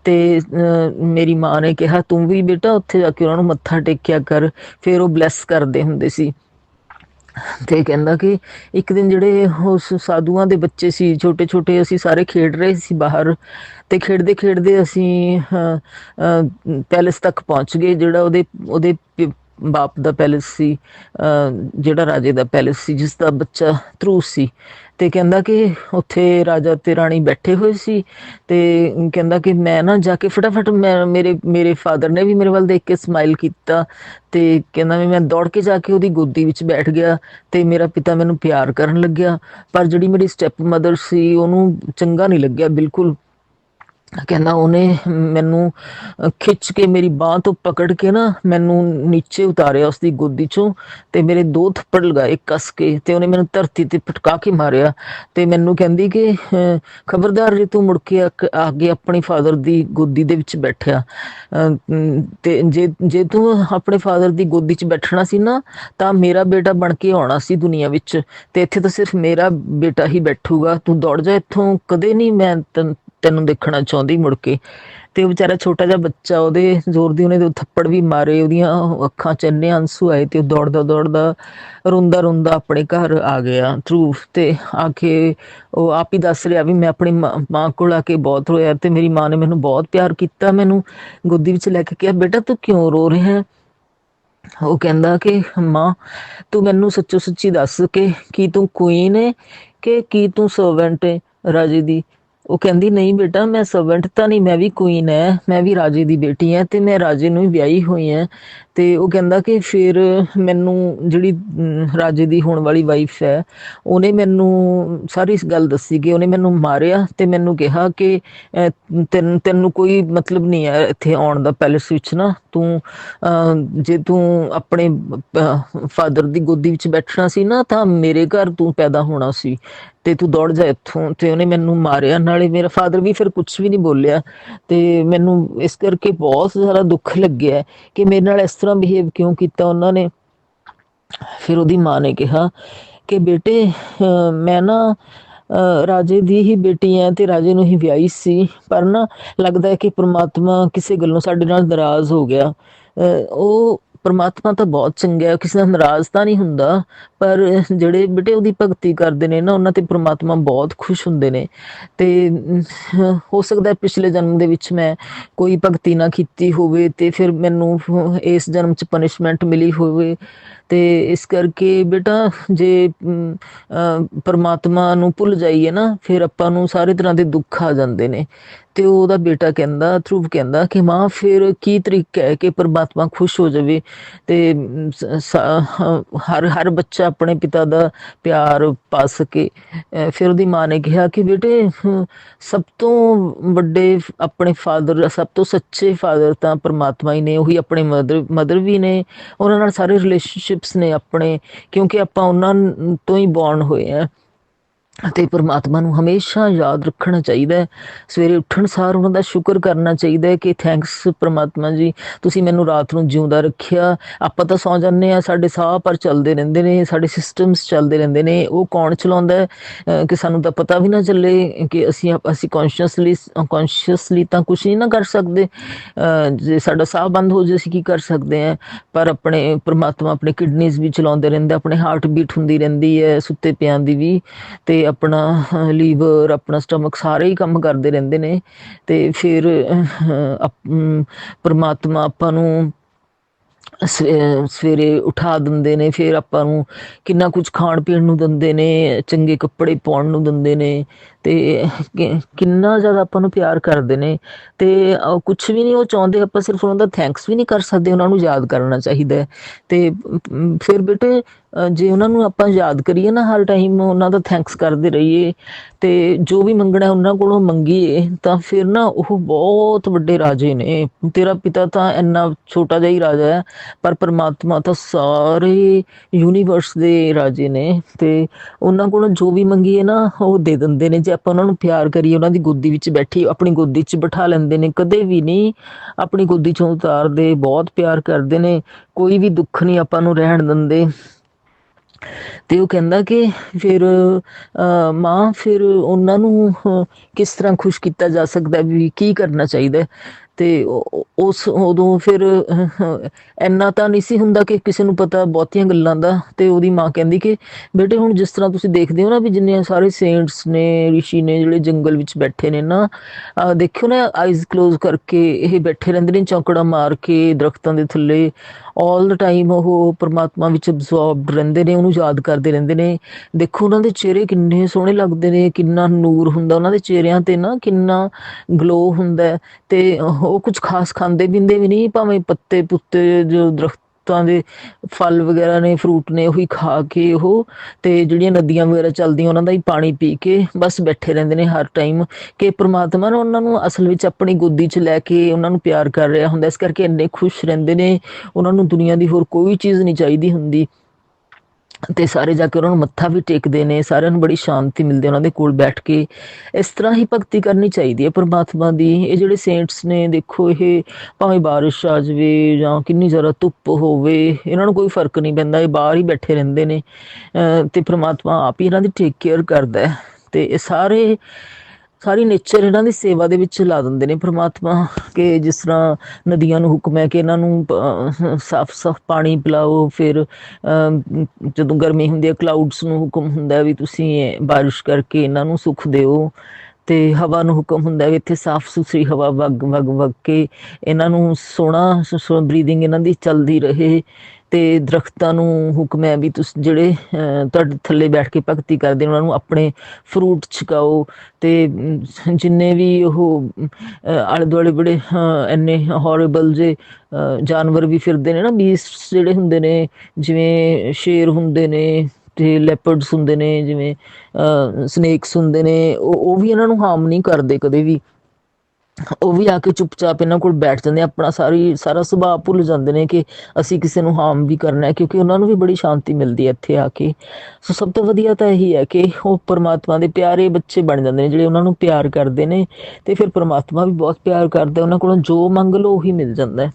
ਤੇ ਅਹ, ਮੇਰੀ ਮਾਂ ਨੇ ਕਿਹਾ ਤੂੰ ਵੀ ਬੇਟਾ ਉੱਥੇ ਜਾ ਕੇ ਉਹਨਾਂ ਨੂੰ ਮੱਥਾ ਟੇਕਿਆ ਕਰ। ਫਿਰ ਉਹ ਬਲੈਸ ਕਰਦੇ ਹੁੰਦੇ ਸੀ। ਤੇ ਕਹਿੰਦਾ ਕਿ ਇੱਕ ਦਿਨ ਜਿਹੜੇ ਉਸ ਸਾਧੂਆਂ ਦੇ ਬੱਚੇ ਸੀ ਛੋਟੇ ਛੋਟੇ ਅਸੀਂ ਸਾਰੇ ਖੇਡ ਰਹੇ ਸੀ ਬਾਹਰ ਤੇ ਖੇਡਦੇ ਖੇਡਦੇ ਅਸੀਂ ਪੈਲੇਸ ਤੱਕ ਪਹੁੰਚ ਗਏ, ਜਿਹੜਾ ਉਹਦੇ ਉਹਦੇ ਪ- ਬਾਪ ਦਾ ਪੈਲੇਸ ਸੀ ਜਿਹੜਾ ਰਾਜੇ ਦਾ ਪੈਲੇਸ ਸੀ, ਜਿਸ ਦਾ ਬੱਚਾ ਧਰੂਸ ਸੀ ਤੇ ਕਹਿੰਦਾ ਕਿ ਉੱਥੇ ਰਾਜਾ ਤੇ ਰਾਣੀ ਬੈਠੇ ਹੋਏ ਸੀ ਤੇ ਕਹਿੰਦਾ ਕਿ ਮੈਂ ਨਾ ਜਾ ਕੇ ਫਟਾਫਟ ਮੈਂ, ਮੇਰੇ ਮੇਰੇ ਫਾਦਰ ਨੇ ਵੀ ਮੇਰੇ ਵੱਲ ਦੇਖ ਕੇ ਸਮਾਈਲ ਕੀਤਾ ਤੇ ਕਹਿੰਦਾ ਮੈਂ ਦੌੜ ਕੇ ਜਾ ਕੇ ਉਹਦੀ ਗੋਦੀ ਵਿੱਚ ਬੈਠ ਗਿਆ ਤੇ ਮੇਰਾ ਪਿਤਾ ਮੈਨੂੰ ਪਿਆਰ ਕਰਨ ਲੱਗਿਆ, ਪਰ ਜਿਹੜੀ ਮੇਰੀ ਸਟੈਪ ਮਦਰ ਸੀ ਉਹਨੂੰ ਚੰਗਾ ਨਹੀਂ ਲੱਗਿਆ, ਬਿਲਕੁਲ ਕਹਿੰਦਾ ਉਹਨੇ ਮੈਨੂੰ ਖਿੱਚ ਕੇ ਮੇਰੀ ਬਾਹ ਤੋਂ ਪਕੜ ਕੇ ਨਾ ਮੈਨੂੰ ਨੀਚੇ ਉਤਾਰਿਆ ਉਸਦੀ ਗੋਦੀ ਚੋਂ ਤੇ ਮੇਰੇ ਦੋ ਥੱਪੜ ਲਗਾਏ ਕੱਸ ਕੇ ਤੇ ਉਹਨੇ ਮੈਨੂੰ ਧਰਤੀ ਤੇ ਪਟਕਾ ਕੇ ਮਾਰਿਆ ਤੇ ਮੈਨੂੰ ਕਹਿੰਦੀ ਕਿ ਖਬਰਦਾਰ ਜੇ ਤੂੰ ਮੁੜ ਕੇ ਆ- ਆ ਫਾਦਰ ਦੀ ਗੋਦੀ ਦੇ ਵਿੱਚ ਬੈਠਿਆ ਅਹ, ਤੇ ਜੇ ਜੇ ਤੂੰ ਆਪਣੇ ਫਾਦਰ ਦੀ ਗੋਦੀ 'ਚ ਬੈਠਣਾ ਸੀ ਨਾ ਤਾਂ ਮੇਰਾ ਬੇਟਾ ਬਣ ਕੇ ਆਉਣਾ ਸੀ ਦੁਨੀਆ ਵਿੱਚ ਤੇ ਇੱਥੇ ਤਾਂ ਸਿਰਫ ਮੇਰਾ ਬੇਟਾ ਹੀ ਬੈਠੂਗਾ ਤੂੰ ਦੌੜ ਜਾ ਇੱਥੋਂ ਕਦੇ ਨਹੀਂ ਮੈਂ ਤੈਨੂੰ ਦੇਖਣਾ ਚਾਹੁੰਦੀ ਮੁੜ ਕੇ। ਤੇ ਉਹ ਵਿਚਾਰਾ ਛੋਟਾ ਜਿਹਾ ਬੱਚਾ, ਉਹਦੇ ਜ਼ੋਰ ਦੀ ਉਹਨੇ ਦੋ ਥੱਪੜ ਵੀ ਮਾਰੇ, ਉਹਦੀਆਂ ਅੱਖਾਂ 'ਚ ਇੰਨੇ ਆਂਸੂ ਆਏ ਤੇ ਉਹ ਦੌੜਦਾ ਦੌੜਦਾ ਰੋਂਦਾ ਰੋਂਦਾ ਆਪਣੇ ਘਰ ਆ ਗਿਆ ਥਰੂ ਤੇ ਆ ਕੇ ਉਹ ਆਪ ਹੀ ਦੱਸ ਰਿਹਾ ਵੀ ਮੈਂ ਆਪਣੀ ਮਾਂ ਕੋਲ ਆ ਕੇ ਬਹੁਤ ਰੋਇਆ ਤੇ ਮੇਰੀ ਮਾਂ ਨੇ ਮੈਨੂੰ ਬਹੁਤ ਪਿਆਰ ਕੀਤਾ ਮੈਨੂੰ। ਗੋਦੀ ਵਿੱਚ ਲੈ ਕੇ ਕਿਹਾ, ਬੇਟਾ ਤੂੰ ਕਿਉਂ ਰੋ ਰਿਹਾ ਹੈ? ਉਹ ਕਹਿੰਦਾ ਕਿ, ਮਾਂ, ਤੂੰ ਮੈਨੂੰ ਸੱਚੋ ਸੱਚੀ ਦੱਸ ਕਿ ਕੀ ਤੂੰ ਕੁਈਨ ਹੈ ਕਿ ਕੀ ਤੂੰ ਸਰਵੈਂਟ ਹੈ ਰਾਜੇ ਦੀ? ਉਹ ਕਹਿੰਦੀ, ਨਹੀਂ ਬੇਟਾ, ਮੈਂ ਸਰਵੈਂਟ ਤਾਂ ਨਹੀਂ, ਮੈਂ ਵੀ ਕੁਈਨ ਹੈ ਮੈਂ ਵੀ ਰਾਜੇ ਦੀ ਬੇਟੀ ਹਾਂ ਤੇ ਮੈਂ ਰਾਜੇ ਨੂੰ ਹੀ ਵਿਆਹੀ ਹੋਈ ਹਾਂ ਤੇ ਉਹ ਕਹਿੰਦਾ ਕਿ ਫਿਰ ਮੈਨੂੰ ਜਿਹੜੀ ਰਾਜੇ ਦੀ ਹੋਣ ਵਾਲੀ ਵਾਈਫ ਹੈ, ਉਹਨੇ ਮੈਨੂੰ ਸਾਰੀ ਇਸ ਗੱਲ ਦੱਸੀ ਕਿ ਉਹਨੇ ਮੈਨੂੰ ਮਾਰਿਆ ਤੇ ਮੈਨੂੰ ਕਿਹਾ ਕਿ ਤੈਨੂੰ ਤੈਨੂੰ ਕੋਈ ਮਤਲਬ ਨਹੀਂ ਹੈ ਇੱਥੇ ਆਉਣ ਦਾ ਪੈਲੇਸ ਵਿੱਚ ਨਾ, ਤੂੰ ਜੇ ਤੂੰ ਆਪਣੇ ਫਾਦਰ ਦੀ ਗੋਦੀ ਵਿੱਚ ਬੈਠਣਾ ਸੀ ਨਾ, ਤਾਂ ਮੇਰੇ ਘਰ ਤੂੰ ਪੈਦਾ ਹੋਣਾ ਸੀ ਤੇ ਤੂੰ ਦੌੜ ਜਾ ਇੱਥੋਂ ਤੇ ਉਹਨੇ ਮੈਨੂੰ ਮਾਰਿਆ, ਨਾਲੇ ਮੇਰਾ ਫਾਦਰ ਵੀ ਫਿਰ ਕੁਝ ਵੀ ਨਹੀਂ ਬੋਲਿਆ ਤੇ ਮੈਨੂੰ ਇਸ ਕਰਕੇ ਬਹੁਤ ਜ਼ਿਆਦਾ ਦੁੱਖ ਲੱਗਿਆ ਕਿ ਮੇਰੇ ਨਾਲ ਇਸ ਤਰ੍ਹਾਂ ਬਿਹੇਵ ਕਿਉਂ ਕੀਤਾ ਉਹਨਾਂ ਨੇ? ਫਿਰ ਉਹਦੀ ਮਾਂ ਨੇ ਕਿਹਾ ਕਿ ਬੇਟੇ ਮੈਂ ਨਾ, ਅਹ, ਰਾਜੇ ਦੀ ਹੀ ਬੇਟੀ ਐ ਤੇ ਰਾਜੇ ਨੂੰ ਹੀ ਵਿਆਹੀ ਸੀ, ਪਰ ਨਾ ਲੱਗਦਾ ਹੈ ਕਿ ਪ੍ਰਮਾਤਮਾ ਕਿਸੇ ਗੱਲੋਂ ਸਾਡੇ ਨਾਲ ਨਾਰਾਜ਼ ਹੋ ਗਿਆ। ਅਹ, ਉਹ ਪਰਮਾਤਮਾ ਤਾਂ ਬਹੁਤ ਚੰਗਾ ਹੈ ਕਿਸੇ ਨਾਲ ਨਾਰਾਜ਼ ਤਾਂ ਨਹੀਂ ਹੁੰਦਾ। ਪਰ ਜਿਹੜੇ ਬੇਟੇ ਉਹਦੀ ਭਗਤੀ ਕਰਦੇ ਨੇ ਨਾ ਉਹਨਾਂ ਤੇ ਪ੍ਰਮਾਤਮਾ ਬਹੁਤ ਖੁਸ਼ ਹੁੰਦੇ ਨੇ। ਤੇ ਹੋ ਸਕਦਾ ਪਿਛਲੇ ਜਨਮ ਦੇ ਵਿੱਚ ਮੈਂ ਕੋਈ ਭਗਤੀ ਨਾ ਕੀਤੀ ਹੋਵੇ ਤੇ ਫਿਰ ਮੈਨੂੰ ਇਸ ਜਨਮ 'ਚ ਪਨਿਸ਼ਮੈਂਟ ਮਿਲੀ ਹੋਵੇ। ਤੇ ਇਸ ਕਰਕੇ ਬੇਟਾ ਜੇ ਅਮ, ਅਹ, ਪ੍ਰਮਾਤਮਾ ਨੂੰ ਭੁੱਲ ਜਾਈਏ ਨਾ ਫਿਰ ਆਪਾਂ ਨੂੰ ਸਾਰੇ ਤਰ੍ਹਾਂ ਦੇ ਦੁੱਖ ਆ ਜਾਂਦੇ ਨੇ। ਤੇ ਉਹਦਾ ਬੇਟਾ ਕਹਿੰਦਾ, ਧਰੁਵ ਕਹਿੰਦਾ ਕਿ ਮਾਂ ਫਿਰ ਕੀ ਤਰੀਕਾ ਹੈ ਕਿ ਪ੍ਰਮਾਤਮਾ ਖੁਸ਼ ਹੋ ਜਾਵੇ ਤੇ ਹਰ ਹਰ ਬੱਚਾ ਆਪਣੇ ਪਿਤਾ ਦਾ ਪਿਆਰ ਪਾ ਸਕੇ ਫਿਰ ਉਹਦੀ ਮਾਂ ਨੇ ਕਿਹਾ ਕਿ ਬੇਟੇ ਸਭ ਤੋਂ ਵੱਡੇ ਆਪਣੇ ਫਾਦਰ, ਸਭ ਤੋਂ ਸੱਚੇ ਫਾਦਰ ਤਾਂ ਪ੍ਰਮਾਤਮਾ ਹੀ ਨੇ, ਉਹੀ ਆਪਣੇ ਮਦਰ ਮਦਰ ਵੀ ਨੇ, ਉਹਨਾਂ ਨਾਲ ਸਾਰੇ ਰਿਲੇਸ਼ਨਸ਼ਿਪਸ ਨੇ ਆਪਣੇ, ਕਿਉਂਕਿ ਆਪਾਂ ਉਹਨਾਂ ਤੋਂ ਹੀ ਬੌਰਨ ਹੋਏ ਆ। ਅਤੇ ਪ੍ਰਮਾਤਮਾ ਨੂੰ ਹਮੇਸ਼ਾ ਯਾਦ ਰੱਖਣਾ ਚਾਹੀਦਾ ਹੈ। ਸਵੇਰੇ ਉੱਠਣ ਸਾਰ ਉਹਨਾਂ ਦਾ ਸ਼ੁਕਰ ਕਰਨਾ ਚਾਹੀਦਾ ਹੈ ਕਿ ਥੈਂਕਸ ਪਰਮਾਤਮਾ ਜੀ, ਤੁਸੀਂ ਮੈਨੂੰ ਰਾਤ ਨੂੰ ਜਿਉਂਦਾ ਰੱਖਿਆ। ਆਪਾਂ ਤਾਂ ਸੌ ਜਾਂਦੇ ਆ ਸਾਡੇ ਸਾਹ ਪਰ ਚੱਲਦੇ ਰਹਿੰਦੇ ਨੇ, ਸਾਡੇ ਸਿਸਟਮਸ ਚੱਲਦੇ ਰਹਿੰਦੇ ਨੇ। ਉਹ ਕੌਣ ਚਲਾਉਂਦਾ ਹੈ? ਕਿ ਸਾਨੂੰ ਤਾਂ ਪਤਾ ਵੀ ਨਾ ਚੱਲੇ ਕਿ ਅਸੀਂ ਅਸੀਂ ਕੌਨਸ਼ੀਅਸਲੀ ਕੌਨਸ਼ੀਅਸਲੀ ਤਾਂ ਕੁਝ ਨਹੀਂ ਨਾ ਕਰ ਸਕਦੇ। ਜੇ ਸਾਡਾ ਸਾਹ ਬੰਦ ਹੋ ਜੇ, ਅਸੀਂ ਕੀ ਕਰ ਸਕਦੇ ਆ ਪਰ ਆਪਣੇ ਪਰਮਾਤਮਾ ਆਪਣੇ ਕਿਡਨੀਜ਼ ਵੀ ਚਲਾਉਂਦੇ ਰਹਿੰਦੇ, ਆਪਣੇ ਹਾਰਟ ਬੀਟ ਹੁੰਦੀ ਰਹਿੰਦੀ ਹੈ, ਸੁੱਤੇ ਪਿਆਂ ਦੀ ਵੀ। ਤੇ ਆਪਣਾ ਲੀਵਰ ਆਪਣਾ ਸਟਮਕ ਸਾਰੇ ਹੀ ਕੰਮ ਕਰਦੇ ਰਹਿੰਦੇ ਨੇ ਤੇ ਫਿਰ ਅਹ, ਆਪਾਂ ਨੂੰ ਸਵੇਰੇ ਉਠਾ ਦਿੰਦੇ ਨੇ ਫਿਰ ਆਪਾਂ ਨੂੰ ਕਿੰਨਾ ਕੁਝ ਖਾਣ ਪੀਣ ਨੂੰ ਦਿੰਦੇ ਨੇ ਚੰਗੇ ਕੱਪੜੇ ਪਾਉਣ ਨੂੰ ਦਿੰਦੇ ਨੇ ਤੇ ਕਿੰਨਾ ਜ਼ਿਆਦਾ ਆਪਾਂ ਨੂੰ ਪਿਆਰ ਕਰਦੇ ਨੇ ਤੇ ਕੁਝ ਵੀ ਨਹੀਂ ਉਹ ਚਾਹੁੰਦੇ ਆਪਾਂ ਸਿਰਫ ਉਹਨਾਂ ਦਾ ਥੈਂਕਸ ਵੀ ਨਹੀਂ ਕਰ ਸਕਦੇ ਉਹਨਾਂ ਨੂੰ ਯਾਦ ਕਰਨਾ ਚਾਹੀਦਾ ਤੇ ਫਿਰ ਬੇਟੇ ਜੇ ਉਹਨਾਂ ਨੂੰ ਆਪਾਂ ਯਾਦ ਕਰੀਏ ਨਾ ਹਰ ਟਾਈਮ ਉਹਨਾਂ ਦਾ ਥੈਂਕਸ ਕਰਦੇ ਰਹੀਏ ਤੇ ਜੋ ਵੀ ਮੰਗਣਾ ਉਹਨਾਂ ਕੋਲੋਂ ਮੰਗੀਏ, ਤਾਂ ਫਿਰ ਨਾ ਉਹ ਬਹੁਤ ਵੱਡੇ ਰਾਜੇ ਨੇ। ਤੇਰਾ ਪਿਤਾ ਤਾਂ ਇੰਨਾ ਛੋਟਾ ਜਿਹਾ ਹੀ ਰਾਜਾ ਹੈ, ਪਰ ਪਰਮਾਤਮਾ ਤਾਂ ਸਾਰੇ ਯੂਨੀਵਰਸ ਦੇ ਰਾਜੇ ਨੇ ਤੇ ਉਹਨਾਂ ਕੋਲੋਂ ਜੋ ਵੀ ਮੰਗੀਏ ਨਾ ਉਹ ਦੇ ਦਿੰਦੇ ਨੇ। ਜੇ ਆਪਾਂ ਉਹਨਾਂ ਨੂੰ ਪਿਆਰ ਕਰੀਏ, ਉਹਨਾਂ ਦੀ ਗੋਦੀ ਵਿੱਚ ਬੈਠੀ ਆਪਣੀ ਗੋਦੀ 'ਚ ਬਿਠਾ ਲੈਂਦੇ ਨੇ। ਕਦੇ ਵੀ ਨਹੀਂ ਆਪਣੀ ਗੋਦੀ 'ਚੋਂ ਉਤਾਰਦੇ, ਬਹੁਤ ਪਿਆਰ ਕਰਦੇ ਨੇ। ਕੋਈ ਵੀ ਦੁੱਖ ਨਹੀਂ ਆਪਾਂ ਨੂੰ ਰਹਿਣ ਦਿੰਦੇ। ਤੇ ਉਹ ਕਹਿੰਦਾ ਕਿ ਫਿਰ ਅ, ਮਾਂ ਫਿਰ ਉਹਨਾਂ ਨੂੰ ਕਿਸ ਤਰ੍ਹਾਂ ਖੁਸ਼ ਕੀਤਾ ਜਾ ਸਕਦਾ ਵੀ ਕੀ ਕਰਨਾ ਚਾਹੀਦਾ ਤੇ ਉਸ ਉਦੋਂ ਫਿਰ ਅਹ, ਇੰਨਾ ਤਾਂ ਨਹੀਂ ਸੀ ਹੁੰਦਾ ਕਿ ਕਿਸੇ ਨੂੰ ਪਤਾ ਬਹੁਤੀਆਂ ਗੱਲਾਂ ਦਾ ਤੇ ਉਹਦੀ ਮਾਂ ਕਹਿੰਦੀ ਕਿ ਬੇਟੇ ਹੁਣ ਜਿਸ ਤਰ੍ਹਾਂ ਤੁਸੀਂ ਦੇਖਦੇ ਹੋ ਨਾ ਵੀ ਜਿੰਨੇ ਸਾਰੇ ਸੇਂਟਸ ਨੇ ਰਿਸ਼ੀ ਨੇ ਜਿਹੜੇ ਜੰਗਲ ਵਿੱਚ ਬੈਠੇ ਨੇ ਨਾ ਦੇਖਿਓ ਨਾ ਆਈਜ਼ ਕਲੋਜ਼ ਕਰਕੇ ਇਹ ਬੈਠੇ ਰਹਿੰਦੇ ਨੇ ਚੌਕੜਾ ਮਾਰ ਕੇ ਦਰਖਤਾਂ ਦੇ ਥੱਲੇ ਆਲ ਦਾ ਟਾਈਮ ਉਹ ਪ੍ਰਮਾਤਮਾ ਵਿੱਚ ਅਬਜ਼ੌਰਬਡ ਰਹਿੰਦੇ ਨੇ ਉਹਨੂੰ ਯਾਦ ਕਰਦੇ ਰਹਿੰਦੇ ਨੇ ਦੇਖੋ ਉਹਨਾਂ ਦੇ ਚਿਹਰੇ ਕਿੰਨੇ ਸੋਹਣੇ ਲੱਗਦੇ ਨੇ ਕਿੰਨਾ ਨੂਰ ਹੁੰਦਾ ਉਹਨਾਂ ਦੇ ਚਿਹਰਿਆਂ ਤੇ ਨਾ ਕਿੰਨਾ ਗਲੋ ਹੁੰਦਾ ਤੇ ਉਹ ਕੁਝ ਖਾਸ ਖਾਂਦੇ ਪੀਂਦੇ ਵੀ ਨਹੀਂ, ਭਾਵੇਂ ਪੱਤੇ ਪੁੱਤੇ ਜੋ ਦਰਖਤਾਂ ਦੇ ਫਲ ਵਗੈਰਾ ਨੇ ਫਰੂਟ ਨੇ, ਉਹੀ ਖਾ ਕੇ ਉਹ ਤੇ ਜਿਹੜੀਆਂ ਨਦੀਆਂ ਵਗੈਰਾ ਚੱਲਦੀਆਂ, ਉਹਨਾਂ ਦਾ ਹੀ ਪਾਣੀ ਪੀ ਕੇ ਬਸ ਬੈਠੇ ਰਹਿੰਦੇ ਨੇ ਹਰ ਟਾਈਮ ਕਿ ਪ੍ਰਮਾਤਮਾ ਨੇ ਉਹਨਾਂ ਨੂੰ ਅਸਲ ਵਿੱਚ ਆਪਣੀ ਗੋਦੀ 'ਚ ਲੈ ਕੇ ਉਹਨਾਂ ਨੂੰ ਪਿਆਰ ਕਰ ਰਿਹਾ ਹੁੰਦਾ, ਇਸ ਕਰਕੇ ਇੰਨੇ ਖੁਸ਼ ਰਹਿੰਦੇ ਨੇ, ਉਹਨਾਂ ਨੂੰ ਦੁਨੀਆ ਦੀ ਹੋਰ ਕੋਈ ਚੀਜ਼ ਨਹੀਂ ਚਾਹੀਦੀ ਹੁੰਦੀ। ਤੇ ਸਾਰੇ ਜਾ ਕੇ ਉਹਨਾਂ ਨੂੰ ਮੱਥਾ ਵੀ ਟੇਕਦੇ ਨੇ, ਸਾਰਿਆਂ ਨੂੰ ਬੜੀ ਸ਼ਾਂਤੀ ਮਿਲਦੀ ਉਹਨਾਂ ਦੇ ਕੋਲ ਬੈਠ ਕੇ। ਇਸ ਤਰ੍ਹਾਂ ਹੀ ਭਗਤੀ ਕਰਨੀ ਚਾਹੀਦੀ ਹੈ ਪ੍ਰਮਾਤਮਾ ਦੀ। ਇਹ ਜਿਹੜੇ ਸੇਂਟਸ ਨੇ, ਦੇਖੋ ਇਹ ਭਾਵੇਂ ਬਾਰਿਸ਼ ਆ ਜਾਵੇ ਜਾਂ ਕਿੰਨੀ ਜ਼ਿਆਦਾ ਧੁੱਪ ਹੋਵੇ, ਇਹਨਾਂ ਨੂੰ ਕੋਈ ਫ਼ਰਕ ਨਹੀਂ ਪੈਂਦਾ, ਇਹ ਬਾਹਰ ਹੀ ਬੈਠੇ ਰਹਿੰਦੇ ਨੇ। ਅਹ ਤੇ ਪਰਮਾਤਮਾ ਆਪ ਹੀ ਇਹਨਾਂ ਦੀ ਟੇਕ ਕੇਅਰ ਕਰਦਾ ਹੈ। ਤੇ ਇਹ ਸਾਰੇ ਸਾਰੀ ਨੇਚਰ ਇਹਨਾਂ ਦੀ ਸੇਵਾ ਦੇ ਵਿੱਚ ਲਾ ਦਿੰਦੇ ਨੇ ਪ੍ਰਮਾਤਮਾ ਕਿ ਜਿਸ ਤਰ੍ਹਾਂ ਨਦੀਆਂ ਨੂੰ ਹੁਕਮ ਹੈ ਕਿ ਇਹਨਾਂ ਨੂੰ ਸਾਫ਼ ਸਾਫ਼ ਪਾਣੀ ਪਿਲਾਓ ਫਿਰ ਅਮ, ਜਦੋਂ ਗਰਮੀ ਹੁੰਦੀ ਹੈ ਕਲਾਊਡਸ ਨੂੰ ਹੁਕਮ ਹੁੰਦਾ ਵੀ ਤੁਸੀਂ ਇਹ ਬਾਰਿਸ਼ ਕਰਕੇ ਇਹਨਾਂ ਨੂੰ ਸੁੱਖ ਦਿਓ ਤੇ ਹਵਾ ਨੂੰ ਹੁਕਮ ਹੁੰਦਾ ਵੀ ਇੱਥੇ ਸਾਫ਼ ਸੁਥਰੀ ਹਵਾ ਵਗ ਵਗ ਵਗ ਕੇ ਇਹਨਾਂ ਨੂੰ ਸੋਹਣਾ ਬਰੀਦਿੰਗ ਇਹਨਾਂ ਦੀ ਚੱਲਦੀ ਰਹੇ ਤੇ ਦਰਖਤਾਂ ਨੂੰ ਹੁਕਮ ਹੈ ਵੀ ਤੁਸੀਂ ਜਿਹੜੇ ਤੁਹਾਡੇ ਥੱਲੇ ਬੈਠ ਕੇ ਭਗਤੀ ਕਰਦੇ ਉਹਨਾਂ ਨੂੰ ਆਪਣੇ ਫਰੂਟ ਛਕਾਓ ਤੇ ਜਿੰਨੇ ਵੀ ਉਹ ਆਲੇ ਦੁਆਲੇ ਬੜੇ ਅਹ, ਇੰਨੇ ਹੌਰੀਬਲ ਜੇ ਅਹ, ਜਾਨਵਰ ਵੀ ਫਿਰਦੇ ਨੇ ਨਾ ਬੀਸਟਸ ਜਿਹੜੇ ਹੁੰਦੇ ਨੇ ਜਿਵੇਂ ਸ਼ੇਰ ਹੁੰਦੇ ਨੇ ਤੇ ਲੈਪਰਡਸ ਹੁੰਦੇ ਨੇ ਜਿਵੇਂ ਸਨੇਕਸ ਹੁੰਦੇ ਨੇ ਉਹ ਉਹ ਵੀ ਇਹਨਾਂ ਨੂੰ ਹਾਰਮ ਨਹੀਂ ਕਰਦੇ ਕਦੇ ਵੀ। ਉਹ ਵੀ ਆ ਕੇ ਚੁੱਪਚਾਪ ਇਹਨਾਂ ਕੋਲ ਬੈਠ ਜਾਂਦੇ ਆ, ਆਪਣਾ ਸਾਰੀ ਸਾਰਾ ਸੁਭਾਅ ਭੁੱਲ ਜਾਂਦੇ ਨੇ ਕਿ ਅਸੀਂ ਕਿਸੇ ਨੂੰ ਹਾਰਮ ਵੀ ਕਰਨਾ ਹੈ ਕਿਉਂਕਿ ਉਹਨਾਂ ਨੂੰ ਵੀ ਬੜੀ ਸ਼ਾਂਤੀ ਮਿਲਦੀ ਹੈ ਇੱਥੇ ਆ ਕੇ। ਸੋ ਸਭ ਤੋਂ ਵਧੀਆ ਤਾਂ ਇਹੀ ਹੈ ਕਿ ਉਹ ਪਰਮਾਤਮਾ ਦੇ ਪਿਆਰੇ ਬੱਚੇ ਬਣ ਜਾਂਦੇ ਨੇ ਜਿਹੜੇ ਉਹਨਾਂ ਨੂੰ ਪਿਆਰ ਕਰਦੇ ਨੇ ਤੇ ਫਿਰ ਪਰਮਾਤਮਾ ਵੀ ਬਹੁਤ ਪਿਆਰ ਕਰਦਾ ਉਹਨਾਂ ਕੋਲੋਂ ਜੋ ਮੰਗ ਲਓ ਉਹੀ ਮਿਲ ਜਾਂਦਾ ਹੈ।